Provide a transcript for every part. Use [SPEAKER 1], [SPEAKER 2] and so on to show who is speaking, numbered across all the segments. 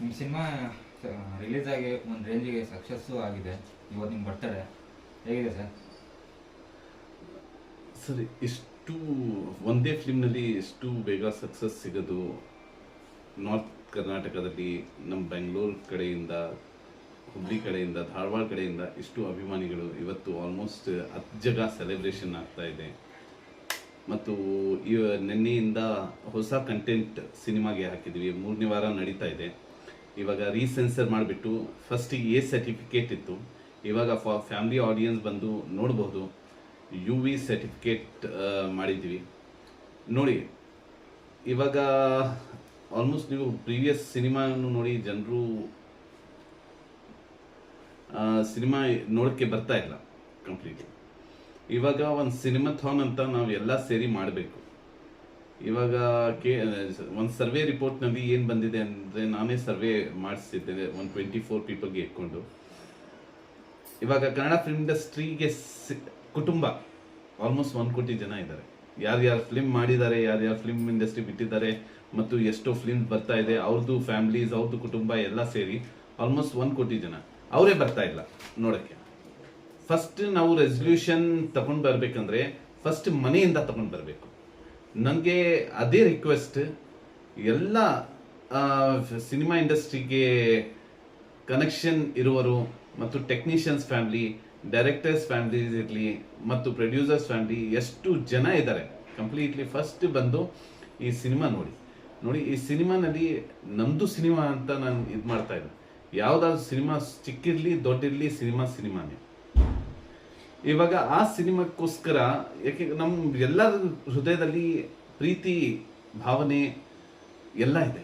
[SPEAKER 1] ನಿಮ್ಮ cinema release ಆಗಿ ಒಂದು ರೇಂಜಿಗೆ ಸಕ್ಸಸ್ಸು ಆಗಿದೆ. ಇವತ್ತು ನಿಮ್ಮ ಬರ್ತಾರೆ ಹೇಗಿದೆ ಸರ್?
[SPEAKER 2] ಸರ್, ಇಷ್ಟು, ಒಂದೇ ಫಿಲ್ಮ್ನಲ್ಲಿ ಎಷ್ಟು ಬೇಗ ಸಕ್ಸಸ್ ಸಿಗೋದು ನಾರ್ತ್ ಕರ್ನಾಟಕದಲ್ಲಿ ನಮ್ಮ ಬೆಂಗಳೂರು ಕಡೆಯಿಂದ ಹುಬ್ಳಿ ಕಡೆಯಿಂದ ಧಾರವಾಡ ಕಡೆಯಿಂದ ಇಷ್ಟು ಅಭಿಮಾನಿಗಳು ಇವತ್ತು ಆಲ್ಮೋಸ್ಟ್ ಹತ್ತು ಜಗ ಸೆಲೆಬ್ರೇಷನ್ ಆಗ್ತಾ ಇದೆ. ಮತ್ತು ಇವ ನಿನ್ನೆಯಿಂದ ಹೊಸ ಕಂಟೆಂಟ್ ಸಿನಿಮಾಗೆ ಹಾಕಿದ್ವಿ. ಮೂರನೇ ವಾರ ನಡೀತಾ ಇದೆ. ಇವಾಗ ರೀಸೆನ್ಸರ್ ಮಾಡಿಬಿಟ್ಟು ಫಸ್ಟ್ ಎ ಸರ್ಟಿಫಿಕೇಟ್ ಇತ್ತು. ಇವಾಗ ಫ್ಯಾಮಿಲಿ ಆಡಿಯನ್ಸ್ ಬಂದು ನೋಡ್ಬೋದು. ಯು ವಿ ಸರ್ಟಿಫಿಕೇಟ್ ಮಾಡಿದ್ವಿ ನೋಡಿ, ಇವಾಗ ಆಲ್ಮೋಸ್ಟ್ ನೀವು ಪ್ರೀವಿಯಸ್ ಸಿನಿಮಾನು ನೋಡಿ ಜನರು ಸಿನಿಮಾ ನೋಡೋಕ್ಕೆ ಬರ್ತಾ ಇಲ್ಲ ಕಂಪ್ಲೀಟ್ಲಿ ಇವಾಗ ಒಂದು ಸಿನಿಮಾಥಾನ್ ಅಂತ ನಾವು ಎಲ್ಲ ಸೇರಿ ಮಾಡಬೇಕು. ಇವಾಗ ಕೆ ಒಂದು ಸರ್ವೆ ರಿಪೋರ್ಟ್ನಲ್ಲಿ ಏನು ಬಂದಿದೆ ಅಂದರೆ ನಾನೇ ಸರ್ವೆ ಮಾಡಿಸಿದ್ದೇನೆ, ಒಂದು ಟ್ವೆಂಟಿ ಫೋರ್ ಪೀಪಲ್ಗೆ ಇಟ್ಕೊಂಡು. ಇವಾಗ ಕನ್ನಡ ಫಿಲ್ಮ್ ಇಂಡಸ್ಟ್ರಿಗೆ ಕುಟುಂಬ ಆಲ್ಮೋಸ್ಟ್ ಒಂದು ಕೋಟಿ ಜನ ಇದ್ದಾರೆ. ಯಾರ್ಯಾರು ಫಿಲ್ಮ್ ಮಾಡಿದ್ದಾರೆ ಯಾರ್ಯಾರು ಫಿಲ್ಮ್ ಇಂಡಸ್ಟ್ರಿ ಬಿಟ್ಟಿದ್ದಾರೆ, ಮತ್ತು ಎಷ್ಟೋ ಫಿಲ್ಮ್ ಬರ್ತಾ ಇದೆ ಅವ್ರದ್ದು ಫ್ಯಾಮಿಲೀಸ್ ಅವ್ರದ್ದು ಕುಟುಂಬ ಎಲ್ಲ ಸೇರಿ ಆಲ್ಮೋಸ್ಟ್ ಒಂದು ಕೋಟಿ ಜನ. ಅವರೇ ಬರ್ತಾ ಇಲ್ಲ ನೋಡೋಕ್ಕೆ. ಫಸ್ಟ್ ನಾವು ರೆಸೊಲ್ಯೂಷನ್ ತಗೊಂಡು ಬರಬೇಕಂದ್ರೆ ಫಸ್ಟ್ ಮನೆಯಿಂದ ತಗೊಂಡು ಬರಬೇಕು. ನನಗೆ ಅದೇ ರಿಕ್ವೆಸ್ಟ್ ಎಲ್ಲ ಸಿನಿಮಾ ಇಂಡಸ್ಟ್ರಿಗೆ ಕನೆಕ್ಷನ್ ಇರುವರು ಮತ್ತು ಟೆಕ್ನಿಷಿಯನ್ಸ್ ಫ್ಯಾಮಿಲಿ ಡೈರೆಕ್ಟರ್ಸ್ ಫ್ಯಾಮಿಲೀಸ್ ಇರಲಿ ಮತ್ತು ಪ್ರೊಡ್ಯೂಸರ್ಸ್ ಫ್ಯಾಮಿಲಿ ಎಷ್ಟು ಜನ ಇದ್ದಾರೆ. ಕಂಪ್ಲೀಟ್ಲಿ ಫಸ್ಟ್ ಬಂದು ಈ ಸಿನಿಮಾ ನೋಡಿ. ನೋಡಿ, ಈ ಸಿನಿಮಾನಲ್ಲಿ ನಮ್ಮದು ಸಿನಿಮಾ ಅಂತ ನಾನು ಇದು ಮಾಡ್ತಾ ಇದ್ದೆ. ಯಾವುದಾದ್ರು ಸಿನಿಮಾ ಚಿಕ್ಕಿರಲಿ ದೊಡ್ಡಿರಲಿ ಸಿನಿಮಾ ಸಿನಿಮಾನೇ ಇವಾಗ ಆ ಸಿನಿಮಾಕ್ಕೋಸ್ಕರ, ಯಾಕೆ ನಮ್ಮ ಎಲ್ಲರ ಹೃದಯದಲ್ಲಿ ಪ್ರೀತಿ ಭಾವನೆ ಎಲ್ಲ ಇದೆ.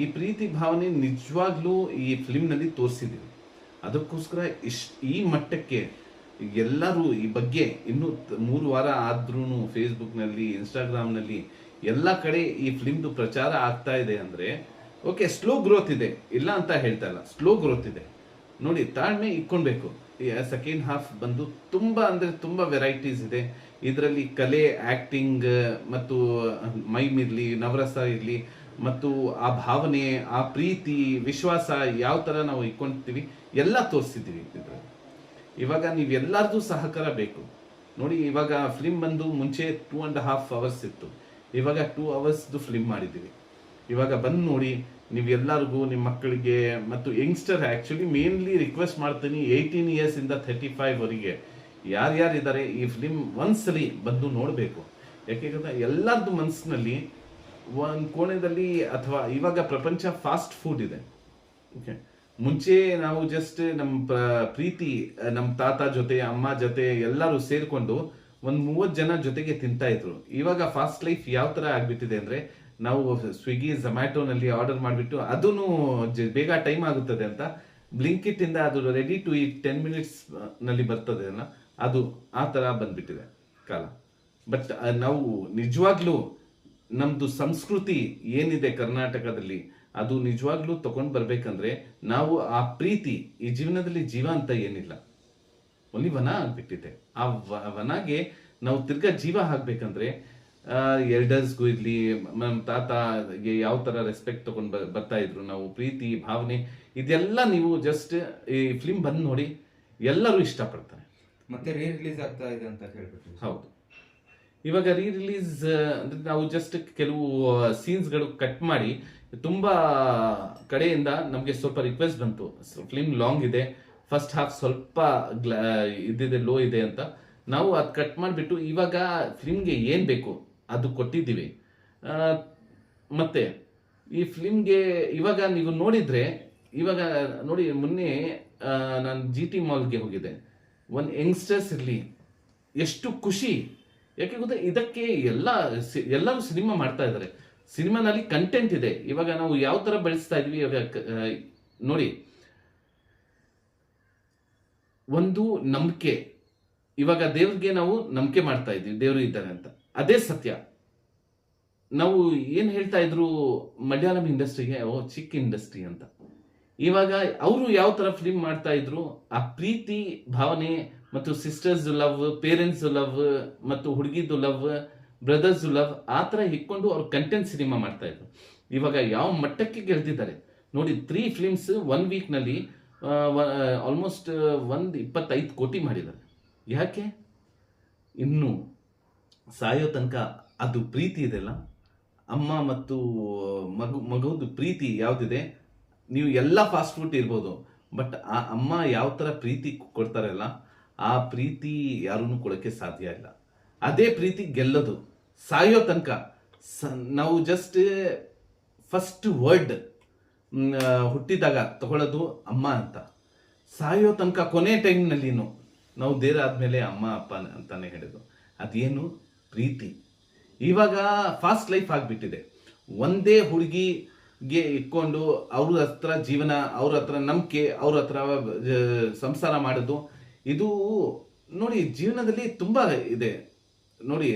[SPEAKER 2] ಈ ಪ್ರೀತಿ ಭಾವನೆ ನಿಜವಾಗ್ಲೂ ಈ ಫಿಲ್ಮ್ನಲ್ಲಿ ತೋರಿಸಿದ್ದೀವಿ ಅದಕ್ಕೋಸ್ಕರ ಇಶ್ ಈ ಮಟ್ಟಕ್ಕೆ ಎಲ್ಲರೂ ಈ ಬಗ್ಗೆ ಇನ್ನೂ ಮೂರು ವಾರ ಆದ್ರೂ ಫೇಸ್ಬುಕ್ನಲ್ಲಿ ಇನ್ಸ್ಟಾಗ್ರಾಮ್ನಲ್ಲಿ ಎಲ್ಲ ಕಡೆ ಈ ಫಿಲ್ಮ್ದು ಪ್ರಚಾರ ಆಗ್ತಾ ಇದೆ ಅಂದರೆ, ಓಕೆ ಸ್ಲೋ ಗ್ರೋತ್ ಇದೆ. ಇಲ್ಲ ಅಂತ ಹೇಳ್ತಾ ಇಲ್ಲ. ಸ್ಲೋ ಗ್ರೋತ್ ಇದೆ. ನೋಡಿ, ತಾಳ್ಮೆ ಇಟ್ಕೊಳ್ಬೇಕು. ಸೆಕೆಂಡ್ ಹಾಫ್ ಬಂದು ತುಂಬ ಅಂದ್ರೆ ತುಂಬ ವೆರೈಟೀಸ್ ಇದೆ. ಇದರಲ್ಲಿ ಕಲೆ ಆಕ್ಟಿಂಗ್ ಮತ್ತು ಮೈಮ್ ಇರಲಿ ನವರಸ ಇರಲಿ, ಮತ್ತು ಆ ಭಾವನೆ, ಆ ಪ್ರೀತಿ, ವಿಶ್ವಾಸ ಯಾವ ತರ ನಾವು ಇಟ್ಕೊಳ್ತೀವಿ ಎಲ್ಲ ತೋರಿಸಿದ್ದೀವಿ ಇದರಲ್ಲಿ. ಇವಾಗ ನೀವು ಎಲ್ಲಾರ್ದು ಸಹಕಾರ ಬೇಕು. ನೋಡಿ, ಇವಾಗ ಫಿಲ್ಮ್ ಬಂದು ಮುಂಚೆ ಟೂ ಅಂಡ್ ಹಾಫ್ ಅವರ್ಸ್ ಇತ್ತು. ಇವಾಗ ಟೂ ಅವರ್ಸ್ದು ಫಿಲ್ಮ್ ಮಾಡಿದ್ದೀವಿ. ಇವಾಗ ಬಂದು ನೋಡಿ ನೀವು ಎಲ್ಲರಿಗೂ ನಿಮ್ಮ ಮಕ್ಕಳಿಗೆ ಮತ್ತು ಯಂಗ್ಸ್ಟರ್ ಆ್ಯಕ್ಚುಲಿ ಮೇನ್ಲಿ ರಿಕ್ವೆಸ್ಟ್ ಮಾಡ್ತೀನಿ ಏಯ್ಟೀನ್ ಇಯರ್ಸ್ ಇಂದ ಥರ್ಟಿ ಫೈವ್ ವರೆಗೆ ಯಾರ್ಯಾರಿದ್ದಾರೆ ಈ ಫಿಲಿಮ್ ಒಂದ್ಸಲಿ ಬಂದು ನೋಡಬೇಕು. ಯಾಕೆಂದ್ರೆ ಎಲ್ಲರದ್ದು ಮನಸ್ಸಿನಲ್ಲಿ ಒಂದು ಕೋಣೆಯಲ್ಲಿ ಅಥವಾ ಇವಾಗ ಪ್ರಪಂಚ ಫಾಸ್ಟ್ ಫುಡ್ ಇದೆ. ಓಕೆ ಮುಂಚೆ ನಾವು ಜಸ್ಟ್ ನಮ್ಮ ಪ್ರೀತಿ ನಮ್ಮ ತಾತ ಜೊತೆ, ಅಮ್ಮ ಜೊತೆ ಎಲ್ಲರೂ ಸೇರಿಕೊಂಡು ಒಂದು ಮೂವತ್ತು ಜನ ಜೊತೆಗೆ ತಿಂತಾ ಇದ್ರು. ಇವಾಗ ಫಾಸ್ಟ್ ಲೈಫ್ ಯಾವ ತರ ಆಗಿಬಿಟ್ಟಿದೆ ಅಂದ್ರೆ ನಾವು ಸ್ವಿಗ್ಗಿ ಝೊಮ್ಯಾಟೋನಲ್ಲಿ ಆರ್ಡರ್ ಮಾಡಿಬಿಟ್ಟು ಅದೂ ಬೇಗ ಟೈಮ್ ಆಗುತ್ತದೆ ಅಂತ ಬ್ಲಿಂಕಿಟ್ ಇಂದ ಅದು ರೆಡಿ ಟು ಈ ಟೆನ್ ಮಿನಿಟ್ಸ್ನಲ್ಲಿ ಬರ್ತದೆ ಅಲ್ಲ? ಅದು ಆ ತರ ಬಂದ್ಬಿಟ್ಟಿದೆ ಕಾಲ. ಬಟ್ ನಾವು ನಿಜವಾಗ್ಲೂ ನಮ್ದು ಸಂಸ್ಕೃತಿ ಏನಿದೆ ಕರ್ನಾಟಕದಲ್ಲಿ, ಅದು ನಿಜವಾಗ್ಲೂ ತಗೊಂಡು ಬರ್ಬೇಕಂದ್ರೆ ನಾವು ಆ ಪ್ರೀತಿ ಈ ಜೀವನದಲ್ಲಿ ಜೀವ ಅಂತ ಏನಿಲ್ಲ. ಒಲಿ ವನ ಆಗ್ಬಿಟ್ಟಿದೆ. ಆ ವನಗೆ ನಾವು ತಿರ್ಗಾ ಜೀವ ಹಾಕ್ಬೇಕಂದ್ರೆ ಎಲ್ಡರ್ಸ್ಗೂ ಇರ್ಲಿ ನಮ್ಮ ತಾತಗೆ ಯಾವ ತರ ರೆಸ್ಪೆಕ್ಟ್ ತಗೊಂಡ್ ಬರ್ತಾ ಇದ್ರು ನಾವು ಪ್ರೀತಿ ಭಾವನೆ ಇದೆಲ್ಲ ನೀವು ಜಸ್ಟ್ ಈ ಫಿಲ್ಮ್ ಬಂದ್ ನೋಡಿ ಎಲ್ಲರೂ ಇಷ್ಟಪಡ್ತಾರೆ.
[SPEAKER 1] ಮತ್ತೆ ರೀ ರಿಲೀಸ್ ಆಗ್ತಾ ಇದೆ ಅಂತ ಹೇಳ್ಬಿಟ್ಟು.
[SPEAKER 2] ಹೌದು. ಇವಾಗ ರೀ ರಿಲೀಸ್ ಅಂದ್ರೆ ನಾವು ಜಸ್ಟ್ ಕೆಲವು ಸೀನ್ಸ್ಗಳು ಕಟ್ ಮಾಡಿ ತುಂಬಾ ಕಡೆಯಿಂದ ನಮಗೆ ಸ್ವಲ್ಪ ರಿಕ್ವೆಸ್ಟ್ ಬಂತು. ಫಿಲ್ಮ್ ಲಾಂಗ್ ಇದೆ ಫಸ್ಟ್ ಹಾಫ್ ಸ್ವಲ್ಪ ಗ್ಲಾ ಇದಿದೆ ಲೋ ಇದೆ ಅಂತ. ನಾವು ಅದು ಕಟ್ ಮಾಡಿಬಿಟ್ಟು ಇವಾಗ ಫಿಲ್ಮ್ಗೆ ಏನು ಬೇಕು? ಅದು ಕೊಟ್ಟಿದ್ದೀವಿ. ಮತ್ತೆ ಈ ಫಿಲ್ಮ್ಗೆ ಇವಾಗ ನೀವು ನೋಡಿದ್ರೆ, ಇವಾಗ ನೋಡಿ, ಮೊನ್ನೆ ನಾನು ಜಿ ಟಿ ಮಾಲ್ಗೆ ಹೋಗಿದ್ದೆ. ಒಂದು ಯಂಗ್ಸ್ಟರ್ಸ್ ಇರಲಿ, ಎಷ್ಟು ಖುಷಿ. ಯಾಕೆ ಗೊತ್ತಾ, ಇದಕ್ಕೆ ಎಲ್ಲ ಎಲ್ಲರೂ ಸಿನಿಮಾ ಮಾಡ್ತಾ ಇದ್ದಾರೆ. ಸಿನಿಮಾನಲ್ಲಿ ಕಂಟೆಂಟ್ ಇದೆ. ಇವಾಗ ನಾವು ಯಾವ ತರ ಬೆಳೆಸ್ತಾ ಇದ್ವಿ, ಇವಾಗ ನೋಡಿ. ಒಂದು ನಂಬಿಕೆ. ಇವಾಗ ದೇವ್ರಿಗೆ ನಾವು ನಂಬಿಕೆ ಮಾಡ್ತಾ ಇದ್ವಿ ದೇವರು ಇದ್ದಾರೆ ಅಂತ. ಅದೇ ಸತ್ಯ. ನಾವು ಏನು ಹೇಳ್ತಾ ಇದ್ರು ಮಲಯಾಳಂ ಇಂಡಸ್ಟ್ರಿಗೆ, ಓ, ಚಿಕ್ಕ ಇಂಡಸ್ಟ್ರಿ ಅಂತ. ಇವಾಗ ಅವರು ಯಾವ ತರ ಫಿಲ್ಮ್ ಮಾಡ್ತಾ ಇದ್ರು, ಆ ಪ್ರೀತಿ, ಭಾವನೆ ಮತ್ತು ಸಿಸ್ಟರ್ಸ್ ಲವ್ ಪೇರೆಂಟ್ಸ್ ಲವ್ ಮತ್ತು ಹುಡುಗಿದು ಲವ್ ಬ್ರದರ್ಸ್ ಲವ್ ಆ ತರ ಇಟ್ಕೊಂಡು ಅವ್ರು ಕಂಟೆಂಟ್ ಸಿನಿಮಾ ಮಾಡ್ತಾ ಇದ್ರು. ಇವಾಗ ಯಾವ ಮಟ್ಟಕ್ಕೆ ಗೆಲ್ತಿದ್ದಾರೆ? ನೋಡಿ ತ್ರೀ ಫಿಲ್ಮ್ಸ್ ಒನ್ ವೀಕ್ನಲ್ಲಿ ಆಲ್ಮೋಸ್ಟ್ ಒಂದು ಇಪ್ಪತ್ತೈದು ಕೋಟಿ ಮಾಡಿದ್ದಾರೆ. ಯಾಕೆ? ಇನ್ನು ಸಾಯೋ ತನಕ ಅದು ಪ್ರೀತಿ ಇದೆಲ್ಲ ಅಮ್ಮ ಮತ್ತು, ಮಗು, ಮಗುದು ಪ್ರೀತಿ ಯಾವುದಿದೆ? ನೀವು ಎಲ್ಲ ಫಾಸ್ಟ್ ಫುಡ್ ಇರ್ಬೋದು. ಬಟ್ ಆ ಅಮ್ಮ ಯಾವ ಥರ ಪ್ರೀತಿ ಕೊಡ್ತಾರಲ್ಲ, ಆ ಪ್ರೀತಿ ಯಾರೂ ಕೊಡೋಕ್ಕೆ ಸಾಧ್ಯ ಇಲ್ಲ. ಅದೇ ಪ್ರೀತಿ ಗೆಲ್ಲೋದು. ಸಾಯೋ ತನಕ. ಸ, ನಾವು ಜಸ್ಟ್ ಫಸ್ಟ್ ವರ್ಡ್ ಹುಟ್ಟಿದಾಗ ತಗೊಳ್ಳೋದು ಅಮ್ಮ ಅಂತ. ಸಾಯೋ ತನಕ ಕೊನೆ ಟೈಮ್ನಲ್ಲಿನೂ ನಾವು ದೇರಾದ್ಮೇಲೆ ಅಮ್ಮ, ಅಪ್ಪ ಅಂತಾನೆ ಹೇಳಿದ್ರು ಅದೇನು? ಪ್ರೀತಿ. ಇವಾಗ ಫಾಸ್ಟ್ ಲೈಫ್ ಆಗಿಬಿಟ್ಟಿದೆ. ಒಂದೇ ಹುಡುಗಿಗೆ ಇಟ್ಕೊಂಡು ಅವ್ರ ಹತ್ರ ಜೀವನ, ಅವ್ರ ಹತ್ರ ನಂಬಿಕೆ, ಅವ್ರ ಹತ್ರ ಸಂಸಾರ ಮಾಡೋದು, ಇದು ನೋಡಿ ಜೀವನದಲ್ಲಿ ತುಂಬ ಇದೆ. ನೋಡಿ,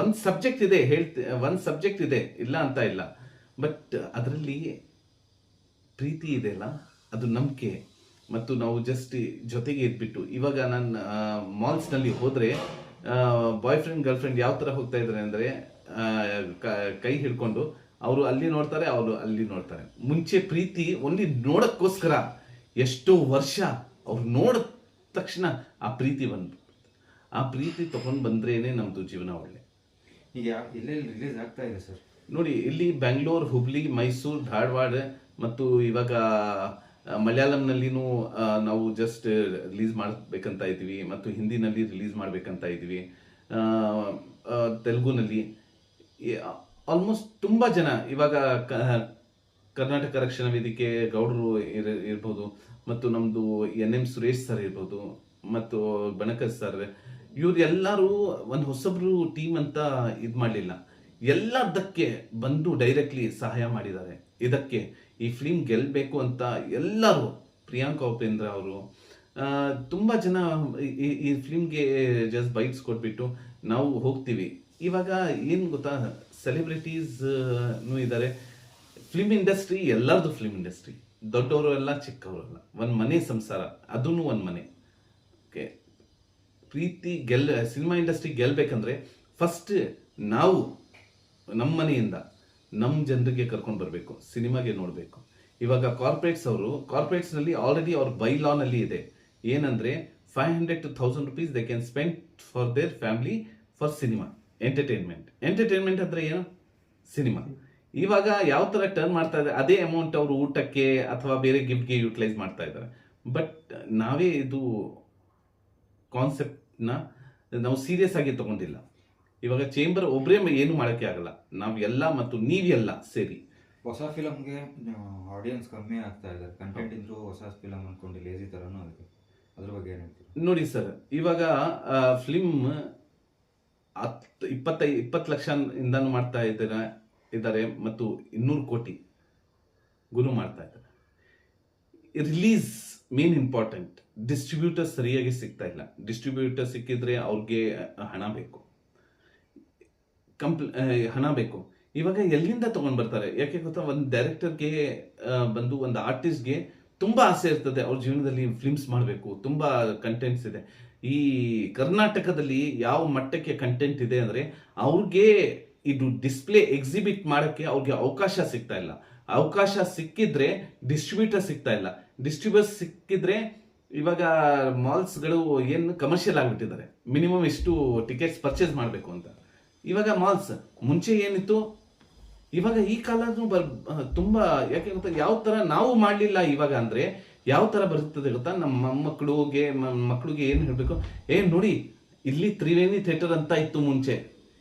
[SPEAKER 2] ಒಂದು ಸಬ್ಜೆಕ್ಟ್ ಇದೆ ಹೇಳ್ತಿ, ಒಂದು ಸಬ್ಜೆಕ್ಟ್ ಇದೆ, ಇಲ್ಲ ಅಂತ ಇಲ್ಲ. ಬಟ್ ಅದರಲ್ಲಿ ಪ್ರೀತಿ ಇದೆ ಅಲ್ಲ? ಅದು ನಂಬಿಕೆ. ಮತ್ತು ನಾವು ಜಸ್ಟ್ ಜೊತೆಗೆ ಇದ್ಬಿಟ್ಟು, ಇವಾಗ ನಾನು ಮಾಲ್ಸ್ನಲ್ಲಿ ಹೋದರೆ ಬಾಯ್ ಫ್ರೆಂಡ್ ಗರ್ಲ್ ಫ್ರೆಂಡ್ ಯಾವ ಥರ ಹೋಗ್ತಾ ಇದ್ದಾರೆ ಅಂದರೆ ಕೈ ಹಿಡ್ಕೊಂಡು ಅವರು ಅಲ್ಲಿ ನೋಡ್ತಾರೆ ಅವರು ಅಲ್ಲಿ ನೋಡ್ತಾರೆ. ಮುಂಚೆ ಪ್ರೀತಿ ಓನ್ಲಿ ನೋಡೋಕ್ಕೋಸ್ಕರ ಎಷ್ಟೋ ವರ್ಷ ಅವ್ರು ನೋಡಿದ ತಕ್ಷಣ ಆ ಪ್ರೀತಿ ಬಂದು ಆ ಪ್ರೀತಿ ತಗೊಂಡು ಬಂದ್ರೇನೆ ನಮ್ಮದು ಜೀವನ ಒಳ್ಳೆ.
[SPEAKER 1] ಈಗ ಎಲ್ಲೆಲ್ಲಿ ರಿಲೀಸ್ ಆಗ್ತಾ ಇದೆ ಸರ್?
[SPEAKER 2] ನೋಡಿ ಇಲ್ಲಿ ಬೆಂಗಳೂರು ಹುಬ್ಳಿ ಮೈಸೂರು ಧಾರವಾಡ ಮತ್ತು ಇವಾಗ ಮಲಯಾಳಂನಲ್ಲಿನೂ ನಾವು ಜಸ್ಟ್ ರಿಲೀಸ್ ಮಾಡಬೇಕಂತ ಇದ್ದೀವಿ ಮತ್ತು ಹಿಂದಿನಲ್ಲಿ ರಿಲೀಸ್ ಮಾಡಬೇಕಂತ ಇದ್ದೀವಿ. ತೆಲುಗುನಲ್ಲಿ. ಆಲ್ಮೋಸ್ಟ್ ತುಂಬ ಜನ, ಇವಾಗ ಕರ್ನಾಟಕ ರಕ್ಷಣಾ ವೇದಿಕೆ ಗೌಡರು ಇರ್- ಇರ್ಬೋದು ಮತ್ತು ನಮ್ಮದು ಎನ್ ಎಂ ಸುರೇಶ್ ಸರ್ ಇರ್ಬೋದು ಮತ್ತು ಬಣಕರ್ ಸರ್ ಇವರೆಲ್ಲರೂ ಒಂದು ಹೊಸಬ್ರು ಟೀಮ್ ಅಂತ ಇದು ಮಾಡಲಿಲ್ಲ. ಎಲ್ಲದಕ್ಕೆ ಬಂದು ಡೈರೆಕ್ಟ್ಲಿ ಸಹಾಯ ಮಾಡಿದ್ದಾರೆ. ಇದಕ್ಕೆ ಈ ಫಿಲ್ಮ್ ಗೆಲ್ಲಬೇಕು ಅಂತ ಎಲ್ಲರೂ, ಪ್ರಿಯಾಂಕಾ ಉಪೇಂದ್ರ ಅವರು ತುಂಬ ಜನ ಈ- ಈ- ಫಿಲ್ಮ್ಗೆ ಜಸ್ಟ್ ಬೈಕ್ಸ್ ಕೊಟ್ಬಿಟ್ಟು ನಾವು ಹೋಗ್ತೀವಿ. ಇವಾಗ ಏನು ಗೊತ್ತಾ? ಸೆಲೆಬ್ರಿಟೀಸ್ ಇದ್ದಾರೆ ಫಿಲ್ಮ್ ಇಂಡಸ್ಟ್ರಿ ಎಲ್ಲರದು ಫಿಲ್ಮ್ ಇಂಡಸ್ಟ್ರಿ ದೊಡ್ಡವರು ಎಲ್ಲ ಚಿಕ್ಕವರು ಅಲ್ಲ. ಒಂದು ಮನೆ ಸಂಸಾರ ಅದೂ ಒಂದು ಮನೆ. ಓಕೆ ಪ್ರೀತಿ ಗೆಲ್ಲ ಸಿನಿಮಾ ಇಂಡಸ್ಟ್ರಿ ಗೆಲ್ಲಬೇಕಂದ್ರೆ ಫಸ್ಟ್ ನಾವು ನಮ್ಮ ಮನೆಯಿಂದ ನಮ್ಮ ಜನರಿಗೆ ಕರ್ಕೊಂಡು ಬರಬೇಕು, ಸಿನಿಮಾಗೆ ನೋಡಬೇಕು. ಇವಾಗ ಕಾರ್ಪೊರೇಟ್ಸ್ ಅವರು ಕಾರ್ಪೊರೇಟ್ಸ್ನಲ್ಲಿ ಆಲ್ರೆಡಿ ಅವ್ರ ಬೈ ಲಾನಲ್ಲಿ ಇದೆ. ಏನಂದ್ರೆ five hundred to thousand rupees they can spend for their family for cinema entertainment entertainment ಅಂದ್ರೆ ಏನು? ಸಿನಿಮಾ ಇವಾಗ ಯಾವ ತರ ಟರ್ನ್ ಮಾಡ್ತಾ ಇದ್ದಾರೆ, ಅದೇ ಅಮೌಂಟ್ ಅವರು ಊಟಕ್ಕೆ ಅಥವಾ ಬೇರೆ ಗಿಫ್ಟ್ಗೆ ಯೂಟಿಲೈಸ್ ಮಾಡ್ತಾ ಇದ್ದಾರೆ. ಬಟ್ ನಾವೇ ಇದು ಕಾನ್ಸೆಪ್ಟನ್ನ ನಾವು ಸೀರಿಯಸ್ ಆಗಿ ತಗೊಂಡಿಲ್ಲ. ಇವಾಗ ಚೇಂಬರ್ ಒಬ್ಬರೇ ಏನು ಮಾಡೋಕ್ಕೆ ಆಗಲ್ಲ. ನಾವು ಎಲ್ಲ ಮತ್ತು ನೀವೆಲ್ಲ ಸೇರಿ.
[SPEAKER 1] ಹೊಸ ಫಿಲಮ್ಗೆ ಆಡಿಯನ್ಸ್ ಕಮ್ಮಿ ಆಗ್ತಾ ಇದ್ದಾರೆ ಕಂಟೆಂಟ್ ಇದ್ರು ಹೊಸ ಫಿಲಮ್ ಅನ್ಕೊಂಡು ಲೇಜಿ ಥರನೂ ಅದಕ್ಕೆ. ಅದ್ರ ಬಗ್ಗೆ ಏನು
[SPEAKER 2] ನೋಡಿ ಸರ್ ಇವಾಗ ಫಿಲ್ಮ್ ಹತ್ತು ಇಪ್ಪತ್ತೈ ಇಪ್ಪತ್ತು ಲಕ್ಷ ಇಂದಾನು ಮಾಡ್ತಾ ಇದ್ದಾರೆ ಇದ್ದಾರೆ ಮತ್ತು ಇನ್ನೂರು ಕೋಟಿ ಗುರು ಮಾಡ್ತಾ ಇದ್ದಾರೆ. ರಿಲೀಸ್ ಮೇನ್ ಇಂಪಾರ್ಟೆಂಟ್ ಡಿಸ್ಟ್ರಿಬ್ಯೂಟರ್ ಸರಿಯಾಗಿ ಸಿಗ್ತಾ ಇಲ್ಲ. ಡಿಸ್ಟ್ರಿಬ್ಯೂಟರ್ ಸಿಕ್ಕಿದ್ರೆ ಅವ್ರಿಗೆ ಹಣ ಬೇಕು. ಕಂಪ್ಲ ಹಣ ಬೇಕು. ಇವಾಗ ಎಲ್ಲಿಂದ ತಗೊಂಡ್ ಬರ್ತಾರೆ? ಯಾಕೆ ಗೊತ್ತಾ? ಒಂದು ಡೈರೆಕ್ಟರ್ಗೆ ಬಂದು ಒಂದು ಆರ್ಟಿಸ್ಟ್ಗೆ ತುಂಬಾ ಆಸೆ ಇರ್ತದೆ. ಅವ್ರ ಜೀವನದಲ್ಲಿ ಫಿಲ್ಮ್ಸ್ ಮಾಡಬೇಕು. ತುಂಬಾ ಕಂಟೆಂಟ್ಸ್ ಇದೆ. ಈ ಕರ್ನಾಟಕದಲ್ಲಿ ಯಾವ ಮಟ್ಟಕ್ಕೆ ಕಂಟೆಂಟ್ ಇದೆ ಅಂದ್ರೆ ಅವ್ರಿಗೆ ಇದು ಡಿಸ್ಪ್ಲೇ ಎಕ್ಸಿಬಿಟ್ ಮಾಡೋಕ್ಕೆ ಅವ್ರಿಗೆ ಅವಕಾಶ ಸಿಗ್ತಾ ಇಲ್ಲ. ಅವಕಾಶ ಸಿಕ್ಕಿದ್ರೆ ಡಿಸ್ಟ್ರಿಬ್ಯೂಟರ್ ಸಿಗ್ತಾ ಇಲ್ಲ. ಡಿಸ್ಟ್ರಿಬ್ಯೂಟರ್ ಸಿಕ್ಕಿದ್ರೆ ಇವಾಗ ಮಾಲ್ಸ್ಗಳು ಏನು ಕಮರ್ಷಿಯಲ್ ಆಗಿಬಿಟ್ಟಿದ್ದಾರೆ. ಮಿನಿಮಮ್ ಇಷ್ಟು ಟಿಕೆಟ್ಸ್ ಪರ್ಚೇಸ್ ಮಾಡಬೇಕು ಅಂತ. ಇವಾಗ ಮಾಲ್ಸ್, ಮುಂಚೆ ಏನಿತ್ತು? ಇವಾಗ ಈ ಕಾಲನೂ ಬರ್ ತುಂಬಾ, ಯಾಕೆ ಗೊತ್ತಾ, ಯಾವ ತರ ನಾವು ಮಾಡಲಿಲ್ಲ ಇವಾಗ ಅಂದ್ರೆ ಯಾವ ತರ ಬರ್ತದೆ ಗೊತ್ತಾ? ನಮ್ಮ ಮಕ್ಕಳಿಗೆ ಮಕ್ಕಳಿಗೆ ಏನು ಹೇಳಬೇಕು? ಏ, ನೋಡಿ, ಇಲ್ಲಿ ತ್ರಿವೇಣಿ ಥಿಯೇಟರ್ ಅಂತ ಇತ್ತು ಮುಂಚೆ.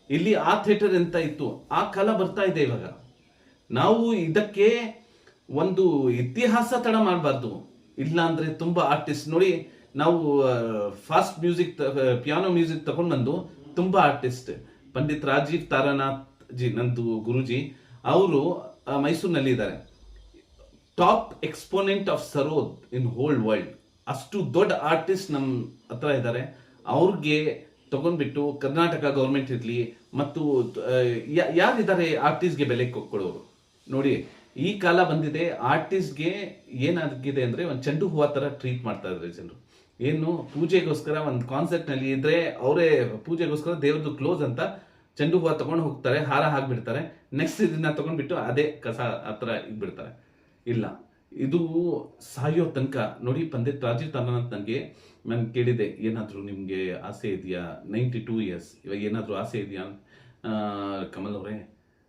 [SPEAKER 2] ಇಲ್ಲಿ ಆ ಥಿಯೇಟರ್ ಅಂತ ಇತ್ತು? ಆ ಕಾಲ ಬರ್ತಾ ಇದೆ ಇವಾಗ. ನಾವು ಇದಕ್ಕೆ ಒಂದು ಇತಿಹಾಸ ತಡ ಮಾಡಬಾರ್ದು. ಇಲ್ಲ ಅಂದ್ರೆ ತುಂಬಾ ಆರ್ಟಿಸ್ಟ್ ನೋಡಿ, ನಾವು ಫಾಸ್ಟ್ ಮ್ಯೂಸಿಕ್ ಪಿಯಾನೋ ಮ್ಯೂಸಿಕ್ ತಗೊಂಡ್ ಬಂದು ತುಂಬಾ ಆರ್ಟಿಸ್ಟ್ ಪಂಡಿತ್ ರಾಜೀವ್ ತಾರಾನಾಥ್ ಜಿ ನಂದು ಗುರುಜಿ, ಅವರು ಮೈಸೂರಿನಲ್ಲಿ ಇದ್ದಾರೆ. Top exponent of sarod in whole world. ಅಷ್ಟು ದೊಡ್ಡ ಆರ್ಟಿಸ್ಟ್ ನಮ್ಮ ಹತ್ರ ಇದ್ದಾರೆ. ಅವ್ರಿಗೆ ತಗೊಂಡ್ಬಿಟ್ಟು ಕರ್ನಾಟಕ ಗೌರ್ಮೆಂಟ್ ಇರಲಿ ಮತ್ತು ಯಾರಿದ್ದಾರೆ ಆರ್ಟಿಸ್ಟ್ಗೆ ಬೆಲೆ ಕೊಡೋರು? ನೋಡಿ, ಈ ಕಾಲ ಬಂದಿದೆ, ಆರ್ಟಿಸ್ಟ್ಗೆ ಏನಾಗಿದೆ ಅಂದರೆ ಒಂದು ಚೆಂಡು ಹೂವ ಥರ ಟ್ರೀಟ್ ಮಾಡ್ತಾ ಇದ್ದಾರೆ ಜನರು. ಏನು, ಪೂಜೆಗೋಸ್ಕರ ಒಂದು ಕಾನ್ಸೆಪ್ಟ್ನಲ್ಲಿ ಇದ್ರೆ ಅವರೇ ಪೂಜೆಗೋಸ್ಕರ ದೇವ್ರದ್ದು ಕ್ಲೋಸ್ ಅಂತ ಚೆಂಡು ಹೂವು ತಗೊಂಡು ಹೋಗ್ತಾರೆ, ಹಾರ ಹಾಕ್ಬಿಡ್ತಾರೆ ನೆಕ್ಸ್ಟ್ ಇದನ್ನ ತಗೊಂಡ್ಬಿಟ್ಟು ಅದೇ ಕಸ ಹತ್ರ ಇಟ್ಬಿಡ್ತಾರೆ ಇಲ್ಲ, ಇದು ಸಾಯೋ ತನಕ. ನೋಡಿ ಪಂಡಿತ್ ರಾಜೀವ್ ತಾರಾನಾಥ್ ನನಗೆ ನಾನು ಕೇಳಿದೆ, ಏನಾದರೂ ನಿಮಗೆ ಆಸೆ ಇದೆಯಾ? ನೈಂಟಿ ಟೂ ಇಯರ್ಸ್ ಇವಾಗ ಏನಾದರೂ ಆಸೆ ಇದೆಯಾ? ಕಮಲ್ ಅವರೇ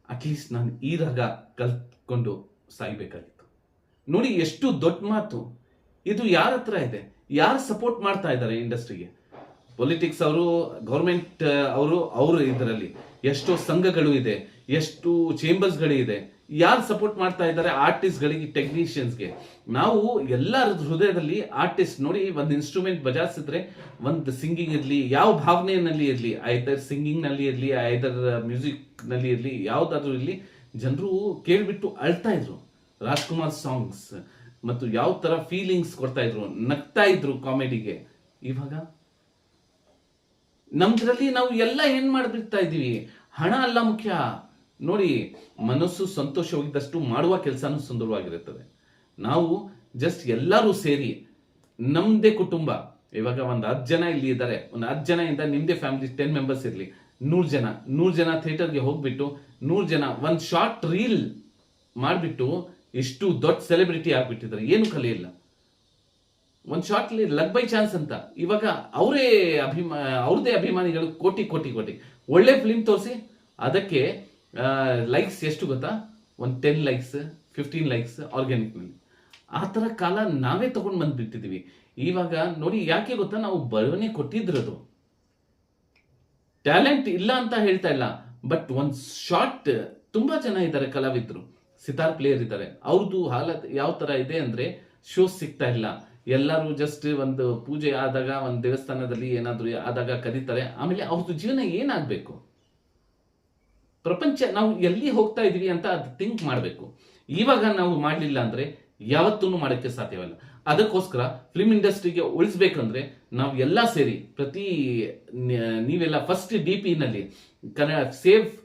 [SPEAKER 2] ಅಟ್ಲೀಸ್ಟ್ ನಾನು ಈ ರಾಗ ಕಲ್ತ್ಕೊಂಡು ಸಾಯ್ಬೇಕಾಗಿತ್ತು. ನೋಡಿ, ಎಷ್ಟು ದೊಡ್ಡ ಮಾತು. ಇದು ಯಾರ ಹತ್ರ ಇದೆ? ಯಾರು ಸಪೋರ್ಟ್ ಮಾಡ್ತಾ ಇದ್ದಾರೆ ಇಂಡಸ್ಟ್ರಿಗೆ ಪೊಲಿಟಿಕ್ಸ್ ಅವರು ಗೌರ್ಮೆಂಟ್ ಅವರು ಅವರು ಇದರಲ್ಲಿ ಎಷ್ಟೋ ಸಂಘಗಳು ಇದೆ, ಎಷ್ಟು ಚೇಂಬರ್ಸ್ಗಳು ಇದೆ. ಯಾರು ಸಪೋರ್ಟ್ ಮಾಡ್ತಾ ಇದ್ದಾರೆ? ಆರ್ಟಿಸ್ಟ್ಗಳಿಗೆ ಟೆಕ್ನಿಷಿಯನ್ಸ್ಗೆ ನಾವು ಎಲ್ಲರ ಹೃದಯದಲ್ಲಿ ಆರ್ಟಿಸ್ಟ್ ನೋಡಿ ಒಂದು ಇನ್ಸ್ಟ್ರೂಮೆಂಟ್ ಬಜಾಯಿಸಿದ್ರೆ, ಒಂದು ಸಿಂಗಿಂಗ್ ಇರಲಿ, ಯಾವ ಭಾವನೆಯಲ್ಲಿ ಇರಲಿ ಐದರ್ ಸಿಂಗಿಂಗ್ನಲ್ಲಿ ಇರಲಿ ಐದರ್ ಮ್ಯೂಸಿಕ್ನಲ್ಲಿ ಇರಲಿ, ಯಾವುದಾದ್ರೂ ಇರಲಿ, ಜನರು ಕೇಳಿಬಿಟ್ಟು ಅಳ್ತಾ ಇದ್ರು. ರಾಜ್ಕುಮಾರ್ ಸಾಂಗ್ಸ್ ಮತ್ತು ಯಾವ ತರ ಫೀಲಿಂಗ್ಸ್ ಕೊಡ್ತಾ ಇದ್ರು, ನಗ್ತಾ ಇದ್ರು ಕಾಮಿಡಿಗೆ ಇವಾಗ ನಮ್ದ್ರಲ್ಲಿ ನಾವು ಎಲ್ಲ ಏನ್ ಮಾಡ್ಬಿಡ್ತಾ ಇದೀವಿ ಹಣ ಅಲ್ಲ ಮುಖ್ಯ. ನೋಡಿ, ಮನಸ್ಸು ಸಂತೋಷವಾಗಿದ್ದಷ್ಟು ಮಾಡುವ ಕೆಲಸನೂ ಸುಂದರವಾಗಿರುತ್ತದೆ. ನಾವು ಜಸ್ಟ್ ಎಲ್ಲರೂ ಸೇರಿ, ನಮ್ದೇ ಕುಟುಂಬ, ಇವಾಗ ಒಂದು ಹತ್ತು ಜನ ಇಲ್ಲಿ ಇದ್ದಾರೆ. ಒಂದು ಹತ್ತು ಜನ ಇಂದ ನಿಮ್ದೇ ಫ್ಯಾಮಿಲಿ ಟೆನ್ ಮೆಂಬರ್ಸ್ ಇರಲಿ. ನೂರು ಜನ ನೂರು ಜನ ಥಿಯೇಟರ್ಗೆ ಹೋಗ್ಬಿಟ್ಟು, ನೂರು ಜನ ಒಂದು ಶಾರ್ಟ್ ರೀಲ್ ಮಾಡಿಬಿಟ್ಟು, ಇಷ್ಟು ದೊಡ್ಡ ಸೆಲೆಬ್ರಿಟಿ ಆಗ್ಬಿಟ್ಟಿದ್ದಾರೆ. ಏನು ಕಲೆ ಇಲ್ಲ. ಒಂದು ಶಾರ್ಟ್ಲಿ ಲಕ್ ಬೈ ಚಾನ್ಸ್ ಅಂತ. ಇವಾಗ ಅವರೇ ಅಭಿಮಾ ಅವ್ರದೇ ಅಭಿಮಾನಿಗಳು ಕೋಟಿ ಕೋಟಿ ಕೋಟಿ. ಒಳ್ಳೆ ಫಿಲ್ಮ್ ತೋರಿಸಿ, ಅದಕ್ಕೆ ಲೈಕ್ಸ್ ಎಷ್ಟು ಗೊತ್ತಾ? ಒಂದು ಟೆನ್ ಲೈಕ್ಸ್ ಫಿಫ್ಟೀನ್ ಲೈಕ್ಸ್ ಆರ್ಗ್ಯಾನಿಕ್ನಲ್ಲಿ ಆ ಥರ ಕಾಲ ನಾವೇ ತೊಗೊಂಡು ಬಂದುಬಿಟ್ಟಿದ್ದೀವಿ ಇವಾಗ ನೋಡಿ, ಯಾಕೆ ಗೊತ್ತಾ? ನಾವು ಬರವಣೆ ಕೊಟ್ಟಿದ್ರದು. ಟ್ಯಾಲೆಂಟ್ ಇಲ್ಲ ಅಂತ ಹೇಳ್ತಾ ಇಲ್ಲ. ಬಟ್ ಒಂದು ಶಾರ್ಟ್ ತುಂಬ ಜನ ಇದ್ದಾರೆ, ಕಲಾವಿದರು. ಸಿತಾರ್ ಪ್ಲೇಯರ್ ಇದ್ದಾರೆ. ಅವ್ರದ್ದು ಹಾಲತ್ ಯಾವ ಥರ ಇದೆ ಅಂದ್ರೆ ಶೋಸ್ ಸಿಗ್ತಾ ಇಲ್ಲ. ಎಲ್ಲರೂ ಜಸ್ಟ್ ಒಂದು ಪೂಜೆ ಆದಾಗ, ಒಂದು ದೇವಸ್ಥಾನದಲ್ಲಿ ಏನಾದರೂ ಆದಾಗ ಕದೀತಾರೆ ಆಮೇಲೆ ಅವ್ರದ್ದು ಜೀವನ ಏನಾಗಬೇಕು? ಪ್ರಪಂಚ, ನಾವು ಎಲ್ಲಿ ಹೋಗ್ತಾ ಇದ್ದೀವಿ ಅಂತ ಅದು ಥಿಂಕ್ ಮಾಡಬೇಕು. ಇವಾಗ ನಾವು ಮಾಡಲಿಲ್ಲ ಅಂದರೆ ಯಾವತ್ತೂ ಮಾಡೋಕ್ಕೆ ಸಾಧ್ಯವಿಲ್ಲ. ಅದಕ್ಕೋಸ್ಕರ ಫಿಲ್ಮ್ ಇಂಡಸ್ಟ್ರಿಗೆ ಉಳಿಸ್ಬೇಕಂದ್ರೆ ನಾವು ಎಲ್ಲ ಸೇರಿ ಪ್ರತಿ ನೀವೆಲ್ಲ first D ಪಿನಲ್ಲಿ Kannada save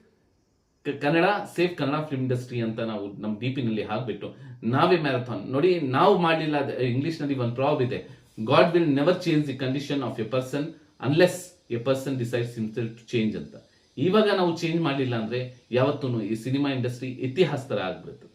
[SPEAKER 2] Kannada save Kannada film industry ಅಂತ ನಾವು ನಮ್ಮ ದೀಪಿನಲ್ಲಿ ಹಾಕ್ಬಿಟ್ಟು, ನಾವೇ ಮ್ಯಾರಥಾನ್ ನೋಡಿ, ನಾವು ಮಾಡಲಿಲ್ಲ ಇಂಗ್ಲಿಷ್ನಲ್ಲಿ ಒಂದು ಪ್ರಾಬ್ ಇದೆ. God will never change the condition of a person unless a person decides himself to change ಅಂತ. ಇವಾಗ ನಾವು ಚೇಂಜ್ ಮಾಡಲಿಲ್ಲ ಅಂದ್ರೆ ಯಾವತ್ತೂ ಈ ಸಿನಿಮಾ ಇಂಡಸ್ಟ್ರಿ ಇತಿಹಾಸ ಥರ ಆಗ್ಬಿಡುತ್ತೆ.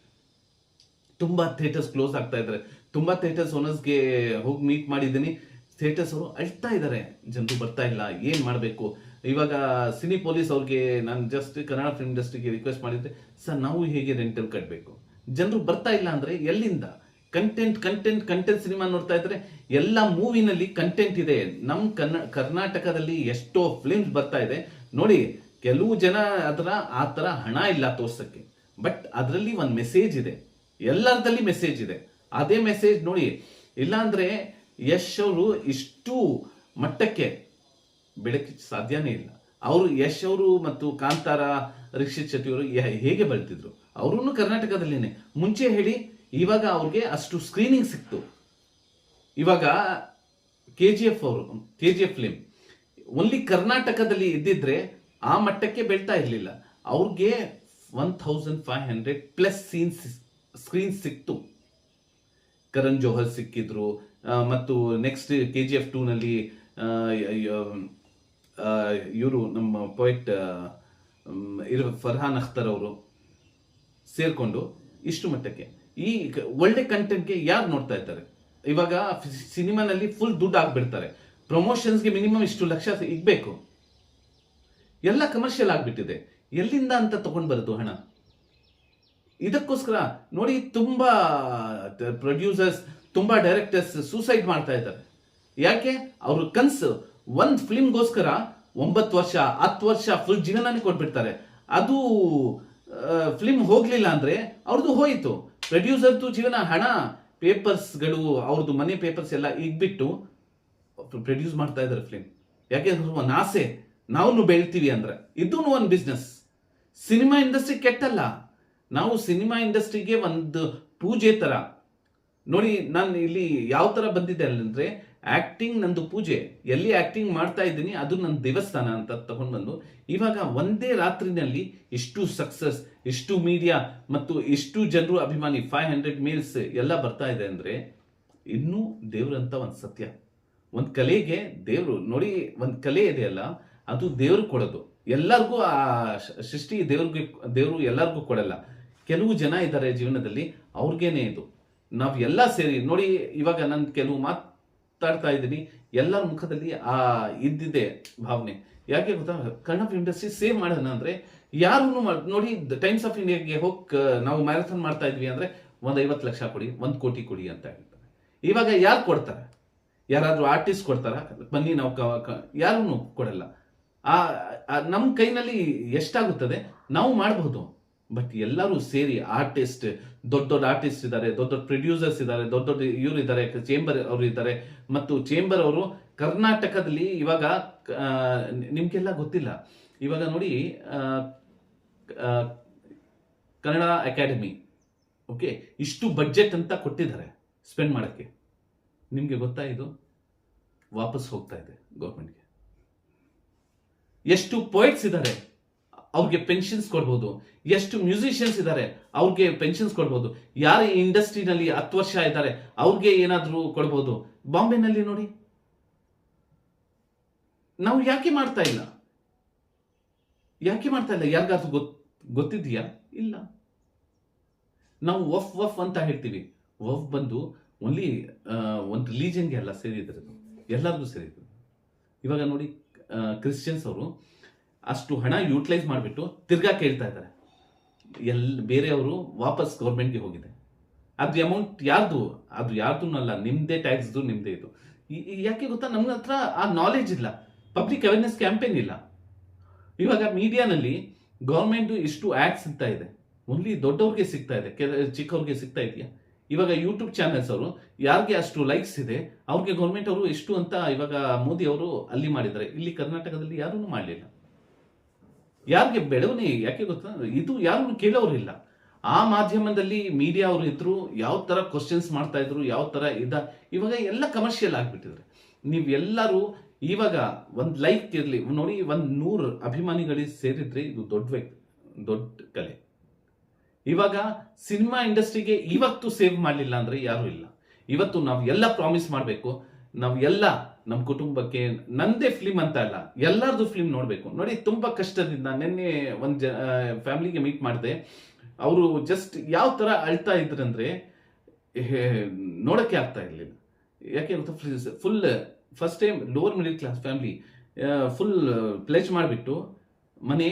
[SPEAKER 2] ತುಂಬಾ ಥಿಯೇಟರ್ಸ್ ಕ್ಲೋಸ್ ಆಗ್ತಾ ಇದ್ದಾರೆ ತುಂಬಾ ಥಿಯೇಟರ್ಸ್ ಓನರ್ಸ್ಗೆ ಹೋಗಿ ಮೀಟ್ ಮಾಡಿದ್ದೀನಿ. ಥಿಯೇಟರ್ಸ್ ಅವರು ಅಳ್ತಾ ಇದ್ದಾರೆ ಜನರು ಬರ್ತಾ ಇಲ್ಲ. ಏನು ಮಾಡಬೇಕು? ಇವಾಗ ಸಿನಿ ಪೊಲೀಸ್ ಅವ್ರಿಗೆ ನಾನು ಜಸ್ಟ್ ಕನ್ನಡ ಫಿಲ್ಮ್ ಇಂಡಸ್ಟ್ರಿಗೆ ರಿಕ್ವೆಸ್ಟ್ ಮಾಡಿದ್ರೆ, ಸರ್, ನಾವು ಹೇಗೆ ರೆಂಟಲ್ ಕಟ್ಟಬೇಕು ಜನರು ಬರ್ತಾ ಇಲ್ಲ ಅಂದರೆ ಎಲ್ಲಿಂದ? ಕಂಟೆಂಟ್ ಕಂಟೆಂಟ್ ಕಂಟೆಂಟ್ ಸಿನಿಮಾ ನೋಡ್ತಾ ಇದ್ರೆ ಎಲ್ಲ ಮೂವಿನಲ್ಲಿ ಕಂಟೆಂಟ್ ಇದೆ. ನಮ್ಮ ಕನ್ನ ಕರ್ನಾಟಕದಲ್ಲಿ ಎಷ್ಟೋ ಫಿಲ್ಮ್ಸ್ ಬರ್ತಾ ಇದೆ. ನೋಡಿ, ಕೆಲವು ಜನ ಅದರ, ಆ ಥರ ಹಣ ಇಲ್ಲ ತೋರ್ಸಕ್ಕೆ. ಬಟ್ ಅದರಲ್ಲಿ ಒಂದು ಮೆಸೇಜ್ ಇದೆ. ಎಲ್ಲರದಲ್ಲಿ ಮೆಸೇಜ್ ಇದೆ. ಅದೇ ಮೆಸೇಜ್ ನೋಡಿ, ಇಲ್ಲಾಂದ್ರೆ ಯಶ್ ಅವರು ಇಷ್ಟು ಮಟ್ಟಕ್ಕೆ ಬೆಳಕಿಗೆ ಸಾಧ್ಯನೇ ಇಲ್ಲ. ಅವರು ಯಶ್ ಅವರು ಮತ್ತು ಕಾಂತಾರ ರಿಕ್ಷಿತ್ ಶೆಟ್ಟಿ ಅವರು ಹೇಗೆ ಬೆಳ್ತಿದ್ರು? ಅವರು ಕರ್ನಾಟಕದಲ್ಲಿ ಮುಂಚೆ ಹೇಳಿ, ಇವಾಗ ಅವ್ರಿಗೆ ಅಷ್ಟು ಸ್ಕ್ರೀನಿಂಗ್ ಸಿಕ್ತು. ಇವಾಗ ಕೆ ಜಿ ಎಫ್ ಅವರು K G F film only ಕರ್ನಾಟಕದಲ್ಲಿ ಇದ್ದಿದ್ರೆ ಆ ಮಟ್ಟಕ್ಕೆ ಬೆಳ್ತಾ ಇರಲಿಲ್ಲ. ಅವ್ರಿಗೆ one thousand five hundred plus scenes screen ಸಿಕ್ತು. ಕರಣ್ ಜೋಹರ್ ಸಿಕ್ಕಿದ್ರು ಮತ್ತು ನೆಕ್ಸ್ಟ್ ಕೆ ಜಿ ಎಫ್ ಟೂನಲ್ಲಿ ಇವರು ನಮ್ಮ ಪೊಯಿಟ್ ಇರೋ, ಫರ್ಹಾನ್ ಅಖ್ತರ್ ಅವರು ಸೇರ್ಕೊಂಡು ಇಷ್ಟು ಮಟ್ಟಕ್ಕೆ. ಈ ಒಳ್ಳೆ ಕಂಟೆಂಟ್ಗೆ ಯಾರು ನೋಡ್ತಾ ಇದ್ದಾರೆ? ಇವಾಗ ಸಿನಿಮಾನಲ್ಲಿ ಫುಲ್ ದುಡ್ಡು ಆಗ್ಬಿಡ್ತಾರೆ. ಪ್ರಮೋಷನ್ಸ್ಗೆ ಮಿನಿಮಮ್ ಇಷ್ಟು ಲಕ್ಷ ಇಗ್ಬೇಕು. ಎಲ್ಲ ಕಮರ್ಷಿಯಲ್ ಆಗಿಬಿಟ್ಟಿದೆ. ಎಲ್ಲಿಂದ ಅಂತ ತಗೊಂಡ್ ಬರೋದು ಹಣ? ಇದಕ್ಕೋಸ್ಕರ ನೋಡಿ ತುಂಬಾ ಪ್ರೊಡ್ಯೂಸರ್ಸ್ ತುಂಬಾ ಡೈರೆಕ್ಟರ್ಸ್ ಸೂಸೈಡ್ ಮಾಡ್ತಾ ಇದ್ದಾರೆ. ಯಾಕೆ? ಅವ್ರ ಕನ್ಸು ಒಂದ್ ಫಿಲ್ಮ್ಗೋಸ್ಕರ ಒಂಬತ್ತು ವರ್ಷ, ಹತ್ತು ವರ್ಷ ಫುಲ್ ಜೀವನನೇ ಕೊಟ್ಬಿಡ್ತಾರೆ. ಅದು ಫಿಲ್ಮ್ ಹೋಗ್ಲಿಲ್ಲ ಅಂದ್ರೆ ಅವ್ರದ್ದು ಹೋಯಿತು. ಪ್ರೊಡ್ಯೂಸರ್ದು ಜೀವನ ಹಣ ಪೇಪರ್ಸ್ಗಳು ಅವ್ರದ್ದು ಮನೆ ಪೇಪರ್ಸ್ ಎಲ್ಲ ಇಗ್ಬಿಟ್ಟು ಪ್ರೊಡ್ಯೂಸ್ ಮಾಡ್ತಾ ಇದ್ದಾರೆ ಫಿಲ್ಮ್ ಯಾಕೆಂದ್ರೆ ಒಂದು ಆಸೆ ನಾವು ಬೆಳಿತೀವಿ ಅಂದ್ರೆ. ಇದೂ ಒಂದು ಬಿಸ್ನೆಸ್ ಸಿನಿಮಾ ಇಂಡಸ್ಟ್ರಿ ಕೆಟ್ಟಲ್ಲ. ನಾವು ಸಿನಿಮಾ ಇಂಡಸ್ಟ್ರಿಗೆ ಒಂದು ಪೂಜೆ ತರ. ನೋಡಿ, ನಾನು ಇಲ್ಲಿ ಯಾವ ತರ ಬಂದಿದ್ದೆ ಅಂದ್ರೆ ಆಕ್ಟಿಂಗ್ ನಂದು ಪೂಜೆ. ಎಲ್ಲಿ ಆಕ್ಟಿಂಗ್ ಮಾಡ್ತಾ ಇದ್ದೀನಿ, ಅದು ನನ್ನ ದೇವಸ್ಥಾನ ಅಂತ ತಗೊಂಡು ಬಂದು ಇವಾಗ ಒಂದೇ ರಾತ್ರಿನಲ್ಲಿ ಇಷ್ಟು ಸಕ್ಸಸ್ ಇಷ್ಟು ಮೀಡಿಯಾ ಮತ್ತು ಇಷ್ಟು ಜನರು ಅಭಿಮಾನಿ ಫೈವ್ ಹಂಡ್ರೆಡ್ ಮೇಲ್ಸ್ ಎಲ್ಲ ಬರ್ತಾ ಇದೆ ಅಂದರೆ ಇನ್ನೂ ದೇವ್ರಂತ ಒಂದು ಸತ್ಯ. ಒಂದು ಕಲೆಗೆ ದೇವರು, ನೋಡಿ ಒಂದು ಕಲೆ ಇದೆಯಲ್ಲ ಅದು ದೇವ್ರಿಗೆ ಕೊಡೋದು. ಎಲ್ಲರಿಗೂ ಆ ಸೃಷ್ಟಿ ದೇವ್ರಿಗೆ, ದೇವರು ಎಲ್ಲರಿಗೂ ಕೊಡಲ್ಲ. ಕೆಲವು ಜನ ಇದ್ದಾರೆ ಜೀವನದಲ್ಲಿ ಅವ್ರಿಗೇನೆ ಇದು. ನಾವು ಎಲ್ಲ ಸೇರಿ, ನೋಡಿ ಇವಾಗ ನನ್ನ ಕೆಲವು ಮಾತಾಡ್ತಾ ಇದ್ದೀನಿ. ಎಲ್ಲರ ಮುಖದಲ್ಲಿ ಆ ಇದ್ದಿದೆ ಭಾವನೆ. ಯಾಕೆ ಗೊತ್ತಾ? ಫಿಲ್ಮ್ ಇಂಡಸ್ಟ್ರಿ ಸೇವ್ ಮಾಡೋಣ ಅಂದ್ರೆ ಯಾರು ನೋಡಿ ಟೈಮ್ಸ್ ಆಫ್ ಇಂಡಿಯಾಗೆ ಹೋಗಿ ನಾವು ಮ್ಯಾರಥಾನ್ ಮಾಡ್ತಾ ಇದ್ವಿ ಅಂದ್ರೆ ಒಂದ್ ಐವತ್ತು ಲಕ್ಷ ಕೊಡಿ, ಒಂದ್ ಕೋಟಿ ಕೊಡಿ ಅಂತ ಹೇಳ್ತಾರೆ. ಇವಾಗ ಯಾರು ಕೊಡ್ತಾರೆ? ಯಾರಾದ್ರೂ ಆರ್ಟಿಸ್ಟ್ ಕೊಡ್ತಾರ? ಬನ್ನಿ ನಾವು ಯಾರು ಕೊಡಲ್ಲ. ಆ, ಆ- ನಮ್ಮ ಕೈನಲ್ಲಿ ಎಷ್ಟಾಗುತ್ತದೆ? ನಾವು ಮಾಡಬಹುದು ಬಟ್ ಎಲ್ಲರೂ ಸೇರಿ ಆರ್ಟಿಸ್ಟ್ ದೊಡ್ಡ ದೊಡ್ಡ ಆರ್ಟಿಸ್ಟ್ ಇದ್ದಾರೆ ದೊಡ್ಡ ದೊಡ್ಡ ಪ್ರೊಡ್ಯೂಸರ್ಸ್ ಇದ್ದಾರೆ ದೊಡ್ಡ ದೊಡ್ಡ ಇವರು ಇದ್ದಾರೆ ಚೇಂಬರ್ ಅವರು ಇದ್ದಾರೆ ಮತ್ತು ಚೇಂಬರ್ ಅವರು ಕರ್ನಾಟಕದಲ್ಲಿ ಇವಾಗ ನಿಮಗೆಲ್ಲ ಗೊತ್ತಿಲ್ಲ. ಇವಾಗ ನೋಡಿ ಕನ್ನಡ ಅಕಾಡೆಮಿ ಓಕೆ ಇಷ್ಟು ಬಜೆಟ್ ಅಂತ ಕೊಟ್ಟಿದ್ದಾರೆ ಸ್ಪೆಂಡ್ ಮಾಡೋಕ್ಕೆ. ನಿಮಗೆ ಗೊತ್ತಾ ಇದು? ವಾಪಸ್ ಹೋಗ್ತಾ ಇದೆ ಗೌರ್ಮೆಂಟ್ಗೆ ಎಷ್ಟು ಪೋಯಿಟ್ಸ್ ಇದ್ದಾರೆ ಅವ್ರಿಗೆ ಪೆನ್ಷನ್ಸ್ ಕೊಡ್ಬೋದು. ಎಷ್ಟು ಮ್ಯೂಸಿಷಿಯನ್ಸ್ ಇದ್ದಾರೆ ಅವ್ರಿಗೆ ಪೆನ್ಷನ್ಸ್ ಕೊಡ್ಬೋದು. ಯಾರು ಇಂಡಸ್ಟ್ರಿನಲ್ಲಿ ಹತ್ತು ವರ್ಷ ಇದ್ದಾರೆ ಅವ್ರಿಗೆ ಏನಾದರೂ ಕೊಡ್ಬೋದು. ಬಾಂಬೆನಲ್ಲಿ ನೋಡಿ. ನಾವು ಯಾಕೆ ಮಾಡ್ತಾ ಇಲ್ಲ? ಯಾಕೆ ಮಾಡ್ತಾ ಇಲ್ಲ? ಯಾರಿಗಾದ್ರೂ ಗೊತ್, ಗೊತ್ತಿದೆಯಾ? ಇಲ್ಲ. ನಾವು ವಫ್ ವಫ್ ಅಂತ ಹೇಳ್ತೀವಿ. ವಫ್ ಬಂದು ಓನ್ಲಿ ಒಂದು ರಿಲೀಜನ್ಗೆ ಅಲ್ಲ ಸೇರಿದ್ರು ಎಲ್ಲರಿಗೂ ಸೇರಿದ್ರು ಇವಾಗ ನೋಡಿ ಕ್ರಿಶ್ಚಿಯನ್ಸ್ ಅವರು ಅಷ್ಟು ಹಣ ಯೂಟಿಲೈಸ್ ಮಾಡಿಬಿಟ್ಟು ತಿರ್ಗಾ ಕೇಳ್ತಾ ಇದ್ದಾರೆ. ಎಲ್, ಬೇರೆಯವರು ವಾಪಸ್ ಗೌರ್ಮೆಂಟ್ಗೆ ಹೋಗಿದೆ. ಅದು ಅಮೌಂಟ್ ಯಾರ್ದು? ಅದು ಯಾರ್ದು ಅಲ್ಲ, ನಿಮ್ದೇ ಟ್ಯಾಕ್ಸ್ದು ನಿಮ್ದೇ ಇದು. ಯಾಕೆ ಗೊತ್ತಾ? ನಮ್ಗೆ ಹತ್ರ ಆ ನಾಲೆಜ್ ಇಲ್ಲ. ಪಬ್ಲಿಕ್ ಅವೇರ್ನೆಸ್ ಕ್ಯಾಂಪೇನ್ ಇಲ್ಲ. ಇವಾಗ ಮೀಡಿಯಾನಲ್ಲಿ ಗೌರ್ಮೆಂಟು ಇಷ್ಟು ಆ್ಯಡ್ ಸಿಗ್ತಾ ಇದೆ. ಓನ್ಲಿ ದೊಡ್ಡವ್ರಿಗೆ ಸಿಗ್ತಾ ಇದೆ. ಕೆಲ, ಚಿಕ್ಕವ್ರಿಗೆ ಸಿಗ್ತಾ ಇದೆಯಾ? ಇವಾಗ ಯೂಟ್ಯೂಬ್ ಚಾನೆಲ್ಸ್ ಅವರು ಯಾರಿಗೆ ಅಷ್ಟು ಲೈಕ್ಸ್ ಇದೆ, ಅವ್ರಿಗೆ ಗೌರ್ಮೆಂಟ್ ಅವರು ಎಷ್ಟು ಅಂತ ಇವಾಗ ಮೋದಿ ಅವರು ಅಲ್ಲಿ ಮಾಡಿದ್ದಾರೆ. ಇಲ್ಲಿ ಕರ್ನಾಟಕದಲ್ಲಿ ಯಾರೂ ಮಾಡಲಿಲ್ಲ. ಯಾರಿಗೆ ಬೆಳವಣಿ ಯಾಕೆ ಗೊತ್ತಾ? ಇದು ಯಾರು ಕೇಳೋರಿಲ್ಲ. ಆ ಮಾಧ್ಯಮದಲ್ಲಿ ಮೀಡಿಯಾ ಅವರು ಇದ್ರು, ಯಾವ ತರ ಕ್ವಶನ್ಸ್ ಮಾಡ್ತಾ ಇದ್ರು, ಯಾವ ತರ ಇದ, ಇವಾಗ ಎಲ್ಲ ಕಮರ್ಷಿಯಲ್ ಆಗ್ಬಿಟ್ಟಿದ್ರೆ ನೀವು ಎಲ್ಲರೂ ಇವಾಗ ಒಂದು ಲೈಕ್ ಇರ್ಲಿ, ನೋಡಿ ಒಂದು ನೂರು ಅಭಿಮಾನಿಗಳಿಗೆ ಸೇರಿದ್ರೆ ಇದು ದೊಡ್ಡ ವ್ಯಕ್ತಿ ದೊಡ್ಡ ಕಲೆ. ಇವಾಗ ಸಿನಿಮಾ ಇಂಡಸ್ಟ್ರಿಗೆ ಇವತ್ತು ಸೇವ್ ಮಾಡಲಿಲ್ಲ ಅಂದ್ರೆ ಯಾರು ಇಲ್ಲ. ಇವತ್ತು ನಾವು ಎಲ್ಲ ಪ್ರಾಮಿಸ್ ಮಾಡಬೇಕು, ನಾವು ಎಲ್ಲ ನಮ್ಮ ಕುಟುಂಬಕ್ಕೆ ನಂದೇ ಫಿಲ್ಮ್ ಅಂತ ಅಲ್ಲ, ಎಲ್ಲರದು ಫಿಲ್ಮ್ ನೋಡಬೇಕು. ನೋಡಿ, ತುಂಬಾ ಕಷ್ಟದಿಂದ ನಿನ್ನೆ ಒಂದು ಜ ಫ್ಯಾಮಿಲಿಗೆ ಮೀಟ್ ಮಾಡಿದೆ. ಅವರು ಜಸ್ಟ್ ಯಾವ ಥರ ಅಳ್ತಾ ಇದ್ರಂದ್ರೆ ನೋಡಕ್ಕೆ ಆಗ್ತಾ ಇರಲಿಲ್ಲ. ಯಾಕೆ ಅಂತ full first time lower middle class family full pledge ಮಾಡಿಬಿಟ್ಟು ಮನೆ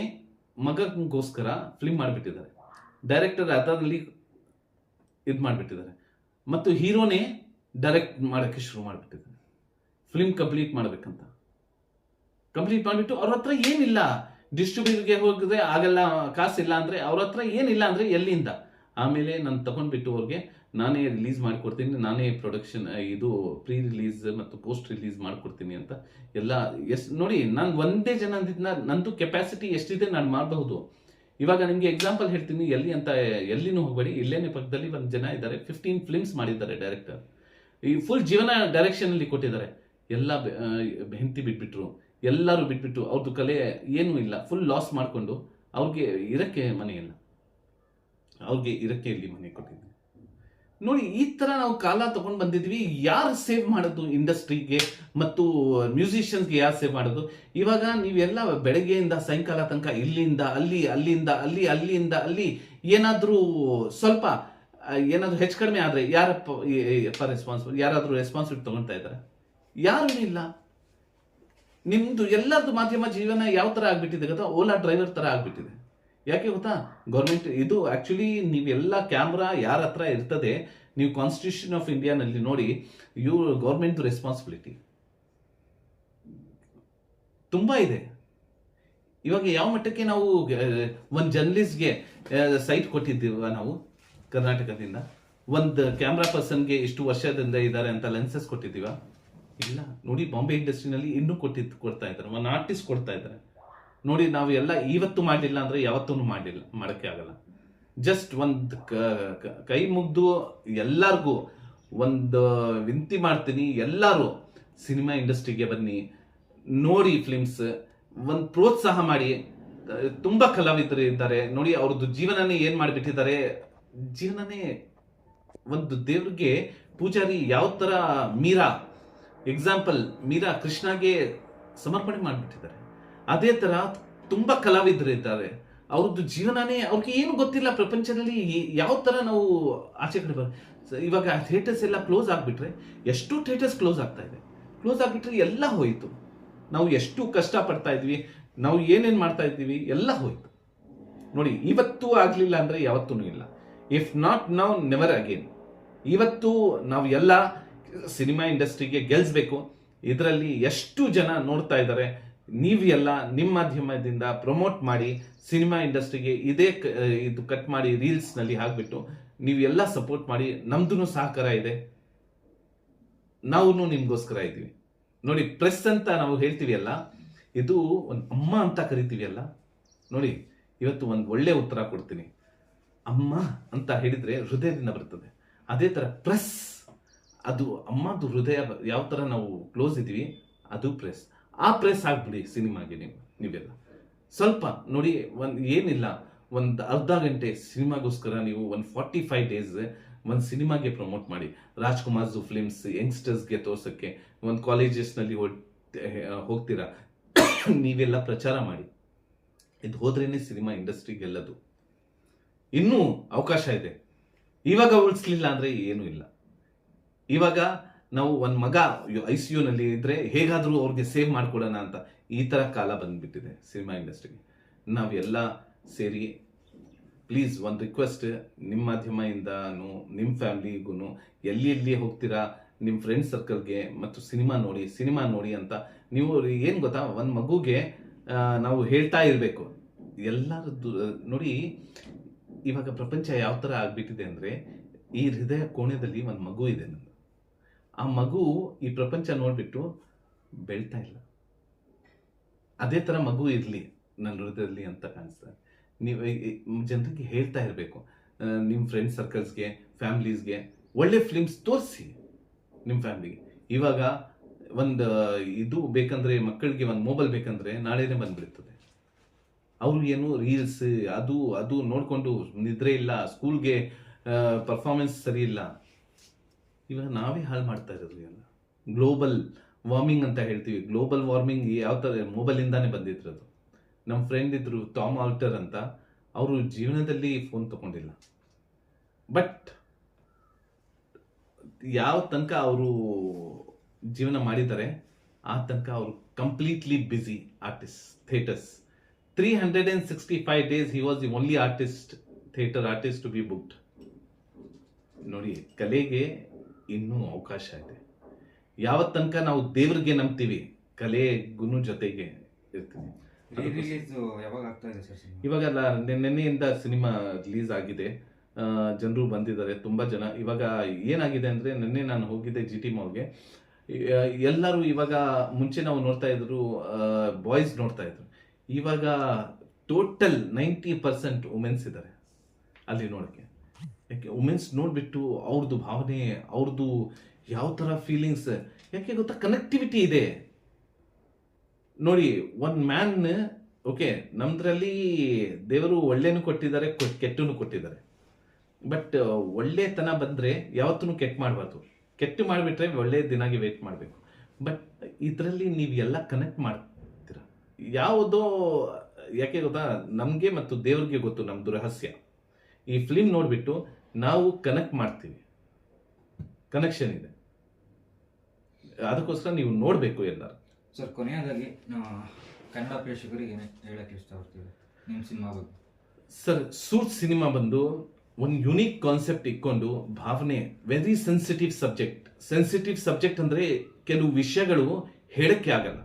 [SPEAKER 2] ಮಗನಿಗೋಸ್ಕರ ಫಿಲ್ಮ್ ಮಾಡಿಬಿಟ್ಟಿದ್ದಾರೆ. ಡೈರೆಕ್ಟರ್ ಅದರಲ್ಲಿ ಇದು ಮಾಡಿಬಿಟ್ಟಿದ್ದಾರೆ. ಮತ್ತು ಹೀರೋನೇ ಡೈರೆಕ್ಟ್ ಮಾಡೋಕ್ಕೆ ಶುರು ಮಾಡಿಬಿಟ್ಟಿದ್ದಾರೆ. ಫಿಲ್ಮ್ ಕಂಪ್ಲೀಟ್ ಮಾಡಬೇಕಂತ. ಕಂಪ್ಲೀಟ್ ಮಾಡಿಬಿಟ್ಟು ಅವ್ರ ಹತ್ರ ಏನಿಲ್ಲ. ಡಿಸ್ಟ್ರಿಬ್ಯೂಟರ್ಗೆ ಹೋಗಿದ್ರೆ ಆಗಲ್ಲ, ಕಾಸಿಲ್ಲ ಅಂದ್ರೆ ಅವ್ರ ಹತ್ರ ಏನಿಲ್ಲ ಅಂದ್ರೆ ಎಲ್ಲಿಂದ? ಆಮೇಲೆ ನಾನು ತಗೊಂಡ್ಬಿಟ್ಟು ಅವ್ರಿಗೆ ನಾನೇ ರಿಲೀಸ್ ಮಾಡಿಕೊಡ್ತೀನಿ, ನಾನೇ ಪ್ರೊಡಕ್ಷನ್ ಇದು ಪ್ರೀ ರಿಲೀಸ್ ಮತ್ತು ಪೋಸ್ಟ್ ರಿಲೀಸ್ ಮಾಡಿಕೊಡ್ತೀನಿ ಅಂತ ಎಲ್ಲ ಎಸ್, ನೋಡಿ ನಾನು ಒಂದೇ ಜನ ಅಂದಿದ್ದ ನಂದು ಕೆಪಾಸಿಟಿ ಎಷ್ಟಿದೆ ನಾನು ಮಾಡಬಹುದು. ಇವಾಗ ನಿಮಗೆ ಎಕ್ಸಾಂಪಲ್ ಹೇಳ್ತೀನಿ, ಎಲ್ಲಿ ಅಂತ, ಎಲ್ಲಿನೂ ಹೋಗಬೇಡಿ. ಇಲ್ಲೇನೇ ಪಕ್ಕದಲ್ಲಿ ಒಂದು ಜನ ಇದ್ದಾರೆ ಫಿಫ್ಟೀನ್ ಫಿಲ್ಮ್ಸ್ ಮಾಡಿದ್ದಾರೆ ಡೈರೆಕ್ಟರ್ ಈ ಫುಲ್ ಜೀವನ ಡೈರೆಕ್ಷನಲ್ಲಿ ಕೊಟ್ಟಿದ್ದಾರೆ. ಎಲ್ಲ ಹೆಂಡತಿ ಬಿಟ್ಬಿಟ್ರು, ಎಲ್ಲರೂ ಬಿಟ್ಬಿಟ್ಟು ಅವ್ರದ್ದು ಕಲೆ ಏನೂ ಇಲ್ಲ ಫುಲ್ ಲಾಸ್ ಮಾಡಿಕೊಂಡು ಅವ್ರಿಗೆ ಇರಕ್ಕೆ ಮನೆ ಇಲ್ಲ. ಅವ್ರಿಗೆ ಇರಕ್ಕೆ ಇಲ್ಲಿ ಮನೆ ಕೊಟ್ಟಿದ್ವಿ ನೋಡಿ, ಈ ತರ ನಾವು ಕಾಲ ತಗೊಂಡು ಬಂದಿದ್ವಿ. ಯಾರು ಸೇವ್ ಮಾಡೋದು ಇಂಡಸ್ಟ್ರಿಗೆ ಮತ್ತು ಮ್ಯೂಸಿಷಿಯನ್ಸ್ಗೆ ಯಾರು ಸೇವ್ ಮಾಡೋದು? ಇವಾಗ ನೀವೆಲ್ಲ ಬೆಳಗ್ಗೆಯಿಂದ, ಸಾಯಂಕಾಲ ತನಕ ಇಲ್ಲಿಂದ, ಅಲ್ಲಿ, ಅಲ್ಲಿಂದ ಅಲ್ಲಿ ಅಲ್ಲಿಂದ, ಅಲ್ಲಿ ಏನಾದರೂ ಸ್ವಲ್ಪ ಏನಾದರೂ ಏನಾದ್ರೂ ಹೆಚ್ಚು ಕಡಿಮೆ ಆದರೆ ಯಾರಪ್ಪ ರೆಸ್ಪಾನ್ಸಿಬಲ್ ಯಾರಾದರೂ ರೆಸ್ಪಾನ್ಸಿಬಿಲಿಟಿ ತಗೊಳ್ತಾ ಇದ್ದಾರೆ? ಯಾರು ಇಲ್ಲ. ನಿಮ್ಮದು ಎಲ್ಲರದ್ದು ಮಾಧ್ಯಮ ಜೀವನ ಯಾವ ತರ ಆಗಿಬಿಟ್ಟಿದೆ ಗೊತ್ತಾ? ಓಲಾ ಡ್ರೈವರ್ ತರ ಆಗಿಬಿಟ್ಟಿದೆ. ಯಾಕೆ ಗೊತ್ತಾ? ಗೌರ್ಮೆಂಟ್ ಇದು ಆಕ್ಚುಲಿ ನೀವೆಲ್ಲ ಕ್ಯಾಮ್ರಾ ಯಾರ ಹತ್ರ ಇರ್ತದೆ, ನೀವು ಕಾನ್ಸ್ಟಿಟ್ಯೂಷನ್ ಆಫ್ ಇಂಡಿಯಾನಲ್ಲಿ ನೋಡಿ, ಇವ್ರು ಗೌರ್ಮೆಂಟ್ ರೆಸ್ಪಾನ್ಸಿಬಿಲಿಟಿ ತುಂಬಾ ಇದೆ. ಇವಾಗ ಯಾವ ಮಟ್ಟಕ್ಕೆ ನಾವು ಒಂದು ಜರ್ನಲಿಸ್ಟ್ಗೆ ಸೈಟ್ ಕೊಟ್ಟಿದ್ದೀವ ನಾವು ಕರ್ನಾಟಕದಿಂದ? ಒಂದು ಕ್ಯಾಮ್ರಾ ಪರ್ಸನ್ಗೆ ಇಷ್ಟು ವರ್ಷದಿಂದ ಇದ್ದಾರೆ ಅಂತ ಲೆನ್ಸಸ್ ಕೊಟ್ಟಿದ್ದೀವ? ಇಲ್ಲ, ನೋಡಿ ಬಾಂಬೆ ಇಂಡಸ್ಟ್ರಿನಲ್ಲಿ ಇನ್ನೂ ಕೊಟ್ಟಿದ್ದು ಕೊಡ್ತಾ ಇದ್ದಾರೆ ಒನ್ ಆರ್ಟಿಸ್ಟ್ ಕೊಡ್ತಾ ಇದ್ದಾರೆ. ನೋಡಿ ನಾವು ಎಲ್ಲ ಇವತ್ತು ಮಾಡಲಿಲ್ಲ ಅಂದ್ರೆ ಯಾವತ್ತೂ ಮಾಡಿಲ್ಲ, ಮಾಡಕ್ಕೆ ಆಗಲ್ಲ. ಜಸ್ಟ್ ಒಂದು ಕೈ ಮುಗ್ದು ಎಲ್ಲರಿಗೂ ಒಂದು ವಿನಂತಿ ಮಾಡ್ತೀನಿ, ಎಲ್ಲರೂ ಸಿನಿಮಾ ಇಂಡಸ್ಟ್ರಿಗೆ ಬನ್ನಿ, ನೋಡಿ ಫಿಲ್ಮ್ಸ್ ಒಂದು ಪ್ರೋತ್ಸಾಹ ಮಾಡಿ. ತುಂಬ ಕಲಾವಿದರು ಇದ್ದಾರೆ, ನೋಡಿ ಅವ್ರದ್ದು ಜೀವನನೇ ಏನು ಮಾಡಿಬಿಟ್ಟಿದ್ದಾರೆ, ಜೀವನನೇ ಒಂದು ದೇವ್ರಿಗೆ ಪೂಜಾರಿ ಯಾವ ಥರ ಮೀರಾ ಎಕ್ಸಾಂಪಲ್ ಮೀರಾ ಕೃಷ್ಣಗೆ ಸಮರ್ಪಣೆ ಮಾಡಿಬಿಟ್ಟಿದ್ದಾರೆ. ಅದೇ ತರ ತುಂಬ ಕಲಾವಿದರು ಇದ್ದಾರೆ. ಅವ್ರದ್ದು ಜೀವನನೇ ಅವ್ರಿಗೆ ಏನು ಗೊತ್ತಿಲ್ಲ ಪ್ರಪಂಚದಲ್ಲಿ ಯಾವ ಥರ ನಾವು ಆಚೆ ಕಡೆ ಬರ ಇವಾಗ ಥಿಯೇಟರ್ಸ್ ಎಲ್ಲ ಕ್ಲೋಸ್ ಆಗಿಬಿಟ್ರೆ ಎಷ್ಟು ಥಿಯೇಟರ್ಸ್ ಕ್ಲೋಸ್ ಆಗ್ತಾ ಇದೆ. ಕ್ಲೋಸ್ ಆಗಿಬಿಟ್ರೆ ಎಲ್ಲ ಹೋಯಿತು. ನಾವು ಎಷ್ಟು ಕಷ್ಟ ಪಡ್ತಾ ಇದ್ವಿ, ನಾವು ಏನೇನು ಮಾಡ್ತಾ ಇದ್ದೀವಿ ಎಲ್ಲ ಹೋಯ್ತು. ನೋಡಿ, ಇವತ್ತು ಆಗಲಿಲ್ಲ ಅಂದರೆ ಯಾವತ್ತೂ ಇಲ್ಲ. If not now never again ಇವತ್ತು ನಾವು ಎಲ್ಲ ಸಿನಿಮಾ ಇಂಡಸ್ಟ್ರಿಗೆ ಗೆಲ್ಲಿಸ್ಬೇಕು ಇದರಲ್ಲಿ ಎಷ್ಟು ಜನ ನೋಡ್ತಾ ಇದ್ದಾರೆ ನೀವು ಎಲ್ಲ ನಿಮ್ಮ ಮಾಧ್ಯಮದಿಂದ ಪ್ರಮೋಟ್ ಮಾಡಿ ಸಿನಿಮಾ ಇಂಡಸ್ಟ್ರಿಗೆ ಇದೇ ಇದು ಕಟ್ ಮಾಡಿ ರೀಲ್ಸ್ನಲ್ಲಿ ಹಾಕ್ಬಿಟ್ಟು ನೀವು ಎಲ್ಲ ಸಪೋರ್ಟ್ ಮಾಡಿ ನಮ್ದು ಸಹಕಾರ ಇದೆ. ನಾವು ನಿಮ್ಗೋಸ್ಕರ ಇದ್ದೀವಿ. ನೋಡಿ ಪ್ರೆಸ್ ಅಂತ ನಾವು ಹೇಳ್ತೀವಿ ಅಲ್ಲ, ಇದು ಒಂದು ಅಮ್ಮ ಅಂತ ಕರಿತೀವಿ ಅಲ್ಲ. ನೋಡಿ, ಇವತ್ತು ಒಂದು ಒಳ್ಳೆ ಉತ್ತರ ಕೊಡ್ತೀನಿ. ಅಮ್ಮ ಅಂತ ಹೇಳಿದ್ರೆ ಹೃದಯದಿಂದ ಬರ್ತದೆ. ಅದೇ ಥರ ಪ್ರೆಸ್ ಅದು ಅಮ್ಮದು ಹೃದಯ ಯಾವ ಥರ ನಾವು ಕ್ಲೋಸ್ ಇದ್ದೀವಿ, ಅದು ಪ್ರೆಸ್ ಆ ಪ್ರೆಸ್ ಆಗ್ಬಿಡಿ ಸಿನಿಮಾಗೆ ನೀವು, ನೀವೆಲ್ಲ. ಸ್ವಲ್ಪ ನೋಡಿ, ಒಂದು ಏನಿಲ್ಲ, ಒಂದು ಅರ್ಧ ಗಂಟೆ ಸಿನಿಮಾಗೋಸ್ಕರ ನೀವು ಒಂದು ಫಾರ್ಟಿ ಫೈವ್ ಡೇಸ್ ಒಂದು ಸಿನಿಮಾಗೆ ಪ್ರಮೋಟ್ ಮಾಡಿ. ರಾಜ್ಕುಮಾರ್ದು ಫಿಲ್ಮ್ಸ್ ಯಂಗ್ಸ್ಟರ್ಸ್ಗೆ ತೋರ್ಸೋಕ್ಕೆ ಒಂದು ಕಾಲೇಜಸ್ನಲ್ಲಿ ಹೋಗ್ತೀರಾ? ನೀವೆಲ್ಲ ಪ್ರಚಾರ ಮಾಡಿ. ಇದು ಹೋದ್ರೇನೆ ಸಿನಿಮಾ ಇಂಡಸ್ಟ್ರಿ ಗೆಲ್ಲದು. ಇನ್ನೂ ಅವಕಾಶ ಇದೆ. ಇವಾಗ ಉಳಿಸ್ಲಿಲ್ಲ ಅಂದ್ರೆ ಏನೂ ಇಲ್ಲ. ಇವಾಗ ನಾವು ಒಂದು ಮಗ ಐ ಸಿ ಯುನಲ್ಲಿ ಇದ್ರೆ ಹೇಗಾದರೂ ಅವ್ರಿಗೆ ಸೇವ್ ಮಾಡ್ಕೊಡೋಣ ಅಂತ ಈ ಥರ ಕಾಲ ಬಂದ್ಬಿಟ್ಟಿದೆ ಸಿನಿಮಾ ಇಂಡಸ್ಟ್ರಿಗೆ ನಾವೆಲ್ಲ ಸೇರಿ ಪ್ಲೀಸ್ ಒಂದು ರಿಕ್ವೆಸ್ಟ್ ನಿಮ್ಮ ಮಾಧ್ಯಮದಿಂದನೂ ನಿಮ್ಮ ಫ್ಯಾಮಿಲಿಗೂ ಎಲ್ಲಿ ಎಲ್ಲಿ ಹೋಗ್ತೀರಾ ನಿಮ್ಮ ಫ್ರೆಂಡ್ ಸರ್ಕಲ್ಗೆ ಮತ್ತು ಸಿನಿಮಾ ನೋಡಿ ಸಿನಿಮಾ ನೋಡಿ ಅಂತ ನೀವು ಏನು ಗೊತ್ತಾ? ಒಂದು ಮಗುಗೆ ನಾವು ಹೇಳ್ತಾ ಇರಬೇಕು. ಎಲ್ಲರದ್ದು ನೋಡಿ, ಇವಾಗ ಪ್ರಪಂಚ ಯಾವ ಥರ ಆಗ್ಬಿಟ್ಟಿದೆ ಅಂದರೆ ಈ ಹೃದಯ ಕೋಣೆದಲ್ಲಿ ಒಂದು ಮಗು ಇದೆ ಆ ಮಗು ಈ ಪ್ರಪಂಚ ನೋಡ್ಬಿಟ್ಟು ಬೆಳ್ತಾ ಇಲ್ಲ. ಅದೇ ಥರ ಮಗು ಇರಲಿ ನನ್ನ ಹೃದಯದಲ್ಲಿ ಅಂತ ಕಾಣಿಸ್ತಾರೆ ನೀವು ಜನರಿಗೆ ಹೇಳ್ತಾ ಇರಬೇಕು. ನಿಮ್ಮ ಫ್ರೆಂಡ್ ಸರ್ಕಲ್ಸ್ಗೆ ಫ್ಯಾಮಿಲೀಸ್ಗೆ ಒಳ್ಳೆ ಫಿಲ್ಮ್ಸ್ ತೋರಿಸಿ ನಿಮ್ಮ ಫ್ಯಾಮಿಲಿಗೆ ಇವಾಗ ಒಂದು, ಇದು ಬೇಕಂದ್ರೆ ಮಕ್ಕಳಿಗೆ ಒಂದು ಮೊಬೈಲ್ ಬೇಕಂದ್ರೆ ನಾಳೆನೇ ಬಂದ್ಬಿಡ್ತದೆ. ಅವರು ಏನು ರೀಲ್ಸ್ ಅದು ಅದು ನೋಡಿಕೊಂಡು ನಿದ್ರೆ ಇಲ್ಲ ಸ್ಕೂಲ್ಗೆ ಪರ್ಫಾರ್ಮೆನ್ಸ್ ಸರಿ ಇಲ್ಲ. ಇವಾಗ ನಾವೇ ಹಾಳು ಮಾಡ್ತಾ ಇರೋದು ಎಲ್ಲ ಗ್ಲೋಬಲ್ ವಾರ್ಮಿಂಗ್ ಅಂತ ಹೇಳ್ತೀವಿ. ಗ್ಲೋಬಲ್ ವಾರ್ಮಿಂಗ್ ಯಾವ ಥರ ಮೊಬೈಲಿಂದಾನೇ ಬಂದಿದ್ರದು. ನಮ್ಮ ಫ್ರೆಂಡ್ ಇದ್ರು ಟಾಮ್ ಆಲ್ಟರ್ ಅಂತ, ಅವರು ಜೀವನದಲ್ಲಿ ಫೋನ್ ತಗೊಂಡಿಲ್ಲ. ಬಟ್ ಯಾವ ತನಕ ಅವರು ಜೀವನ ಮಾಡಿದ್ದಾರೆ, ಆ ತನಕ ಅವರು completely busy artist theatres three hundred and sixty five days he was the only artist theatre artist to be booked ನೋಡಿ, ಕಲೆಗೆ ಇನ್ನೂ ಅವಕಾಶ ಇದೆ. ಯಾವ ತನಕ ನಾವು ದೇವ್ರಿಗೆ ನಂಬ್ತೀವಿ ಕಲೆ ಗುನು ಜೊತೆಗೆ ಇರ್ತೀವಿ. ಇವಾಗ ನೆನ್ನೆಯಿಂದ ಸಿನಿಮಾ ರಿಲೀಸ್ ಆಗಿದೆ. ಜನರು ಬಂದಿದ್ದಾರೆ ತುಂಬ ಜನ. ಇವಾಗ ಏನಾಗಿದೆ ಅಂದರೆ ನಿನ್ನೆ ನಾನು ಹೋಗಿದ್ದೆ ಜಿ ಟಿ ಮಾಲ್ಗೆ ಎಲ್ಲರೂ ಇವಾಗ ಮುಂಚೆ ನಾವು ನೋಡ್ತಾ ಇದ್ರು ಬಾಯ್ಸ್ ನೋಡ್ತಾ ಇದ್ರು. ಇವಾಗ ಟೋಟಲ್ ನೈಂಟಿ ಪರ್ಸೆಂಟ್ ವುಮೆನ್ಸ್ ಇದ್ದಾರೆ ಅಲ್ಲಿ ನೋಡೋಕ್ಕೆ. ಯಾಕೆ ವುಮೆನ್ಸ್ ನೋಡಿಬಿಟ್ಟು ಅವ್ರದ್ದು ಭಾವನೆ ಅವ್ರದ್ದು ಯಾವ ಥರ ಫೀಲಿಂಗ್ಸ್ ಯಾಕೆ ಗೊತ್ತಾ? ಕನೆಕ್ಟಿವಿಟಿ ಇದೆ. ನೋಡಿ ಒಂದು ಮ್ಯಾನ್ ಓಕೆ ನಮ್ದ್ರಲ್ಲಿ ದೇವರು ಒಳ್ಳೇನು ಕೊಟ್ಟಿದ್ದಾರೆ ಕೆಟ್ಟನು ಕೊಟ್ಟಿದ್ದಾರೆ. ಬಟ್ ಒಳ್ಳೆತನ ಬಂದರೆ ಯಾವತ್ತೂ ಕೆಟ್ಟ ಮಾಡಬಾರ್ದು. ಕೆಟ್ಟು ಮಾಡಿಬಿಟ್ರೆ ಒಳ್ಳೆಯ ದಿನಾಗಿ ವೇಟ್ ಮಾಡಬೇಕು. ಬಟ್ ಇದರಲ್ಲಿ ನೀವು ಎಲ್ಲ ಕನೆಕ್ಟ್ ಮಾಡ್ತೀರ? ಯಾವುದೋ, ಯಾಕೆ ಗೊತ್ತಾ? ನಮಗೆ ಮತ್ತು ದೇವ್ರಿಗೆ ಗೊತ್ತು ನಮ್ಮದು ರಹಸ್ಯ. ಈ ಫಿಲಿಮ್ ನೋಡಿಬಿಟ್ಟು ನಾವು ಕನೆಕ್ಟ್ ಮಾಡ್ತೀವಿ. ಕನೆಕ್ಷನ್ ಇದೆ. ಅದಕ್ಕೋಸ್ಕರ ನೀವು ನೋಡಬೇಕು ಎಲ್ಲರೂ.
[SPEAKER 1] ಸರ್ ಕೊನೆಯದಾಗಿ ಕನ್ನಡ ಪ್ರೇಕ್ಷಕರಿಗೆ ಹೇಳಕ್ಕೆ ಇಷ್ಟಪಡ್ತೀವಿ ನಿಮ್ಮ ಸಿನಿಮಾ ಬಗ್ಗೆ.
[SPEAKER 2] ಸರ್ ಸೂಟ್ ಸಿನಿಮಾ ಬಂದು ಒಂದು ಯುನೀಕ್ ಕಾನ್ಸೆಪ್ಟ್ ಇಟ್ಕೊಂಡು ಭಾವನೆ very sensitive subject sensitive subject ಅಂದರೆ ಕೆಲವು ವಿಷಯಗಳು ಹೇಳಕ್ಕೆ ಆಗಲ್ಲ.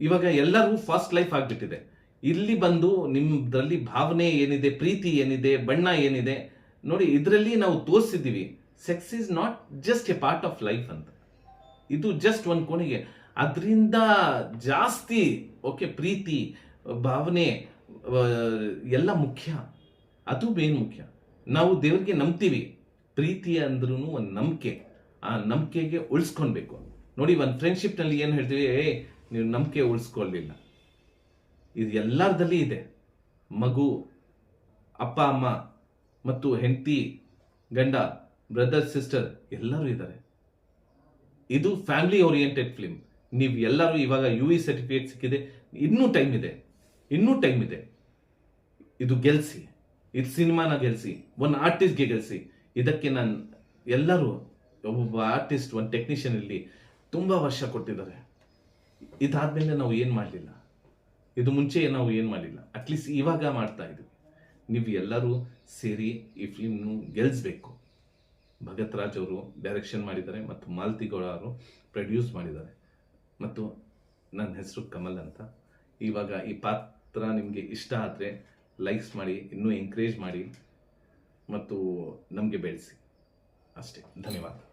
[SPEAKER 2] ಇವಾಗ ಎಲ್ಲರೂ ಫಾಸ್ಟ್ ಲೈಫ್ ಆಗ್ಬಿಟ್ಟಿದೆ. ಇಲ್ಲಿ ಬಂದು ನಿಮ್ಮದ್ರಲ್ಲಿ ಭಾವನೆ ಏನಿದೆ, ಪ್ರೀತಿ ಏನಿದೆ, ಬಣ್ಣ ಏನಿದೆ, ನೋಡಿ ಇದರಲ್ಲಿ ನಾವು ತೋರಿಸಿದ್ದೀವಿ sex is not just a part of life ಅಂತ. ಇದು ಜಸ್ಟ್ ಒಂದು ಕೋಣಿಗೆ. ಅದರಿಂದ ಜಾಸ್ತಿ ಓಕೆ ಪ್ರೀತಿ, ಭಾವನೆ ಎಲ್ಲ ಮುಖ್ಯ. ಅದು ಮೇನ್ ಮುಖ್ಯ. ನಾವು ದೇವರಿಗೆ ನಂಬ್ತೀವಿ. ಪ್ರೀತಿ ಅಂದ್ರೂ ಒಂದು ನಂಬಿಕೆ. ಆ ನಂಬಿಕೆಗೆ ಉಳಿಸ್ಕೊಳ್ಬೇಕು ನೋಡಿ ಒಂದು ಫ್ರೆಂಡ್ಶಿಪ್ನಲ್ಲಿ ಏನು ಹೇಳ್ತೀವಿ ಏ ನೀವು ನಂಬಿಕೆ ಉಳಿಸ್ಕೊಳ್ಳಿಲ್ಲ ಇದು ಎಲ್ಲರದಲ್ಲಿ ಇದೆ. ಮಗು, ಅಪ್ಪ, ಅಮ್ಮ ಮತ್ತು ಹೆಂಡತಿ, ಗಂಡ ಬ್ರದರ್ ಸಿಸ್ಟರ್ ಎಲ್ಲರೂ ಇದ್ದಾರೆ. ಇದು ಫ್ಯಾಮಿಲಿ ಓರಿಯೆಂಟೆಡ್ ಫಿಲ್ಮ್ ನೀವು ಎಲ್ಲರೂ ಇವಾಗ ಯು ಇ ಸರ್ಟಿಫಿಕೇಟ್ ಸಿಕ್ಕಿದೆ. ಇನ್ನೂ ಟೈಮ್ ಇದೆ. ಇನ್ನೂ ಟೈಮ್ ಇದೆ. ಇದು ಗೆಲ್ಸಿ. ಇದು ಸಿನಿಮಾನ ಗೆಲ್ಸಿ. ಒಂದು ಆರ್ಟಿಸ್ಟ್ಗೆ ಗೆಲ್ಸಿ. ಇದಕ್ಕೆ ನಾನು ಎಲ್ಲರೂ, ಒಬ್ಬೊಬ್ಬ ಆರ್ಟಿಸ್ಟ್ ಒಂದು ಟೆಕ್ನಿಷಿಯನ್ ಇಲ್ಲಿ ತುಂಬ ವರ್ಷ ಕೊಟ್ಟಿದ್ದಾರೆ. ಇದಾದ್ಮೇಲೆ ನಾವು ಏನು ಮಾಡಲಿಲ್ಲ? ಇದು ಮುಂಚೆ ನಾವು ಏನು ಮಾಡಿಲ್ಲ. ಅಟ್ಲೀಸ್ಟ್ ಇವಾಗ ಮಾಡ್ತಾ ಇದ್ದೀವಿ. ನೀವು ಎಲ್ಲರೂ ಸೇರಿ ಈ ಫಿಲ್ಮ್ನು ಗೆಲ್ಲಿಸ್ಬೇಕು ಭಗತ್ ರಾಜ್ ಅವರು ಡೈರೆಕ್ಷನ್ ಮಾಡಿದ್ದಾರೆ ಮತ್ತು ಮಾಲತಿ ಗೌಡ ಅವರು ಪ್ರೊಡ್ಯೂಸ್ ಮಾಡಿದ್ದಾರೆ. ಮತ್ತು ನನ್ನ ಹೆಸರು ಕಮಲ್ ಅಂತ. ಇವಾಗ ಈ ಪಾತ್ರ ನಿಮಗೆ ಇಷ್ಟ ಆದರೆ ಲೈಕ್ಸ್ ಮಾಡಿ, ಇನ್ನೂ ಎಂಕರೇಜ್ ಮಾಡಿ ಮತ್ತು ನಮಗೆ ಬೆಳೆಸಿ. ಅಷ್ಟೇ. ಧನ್ಯವಾದ.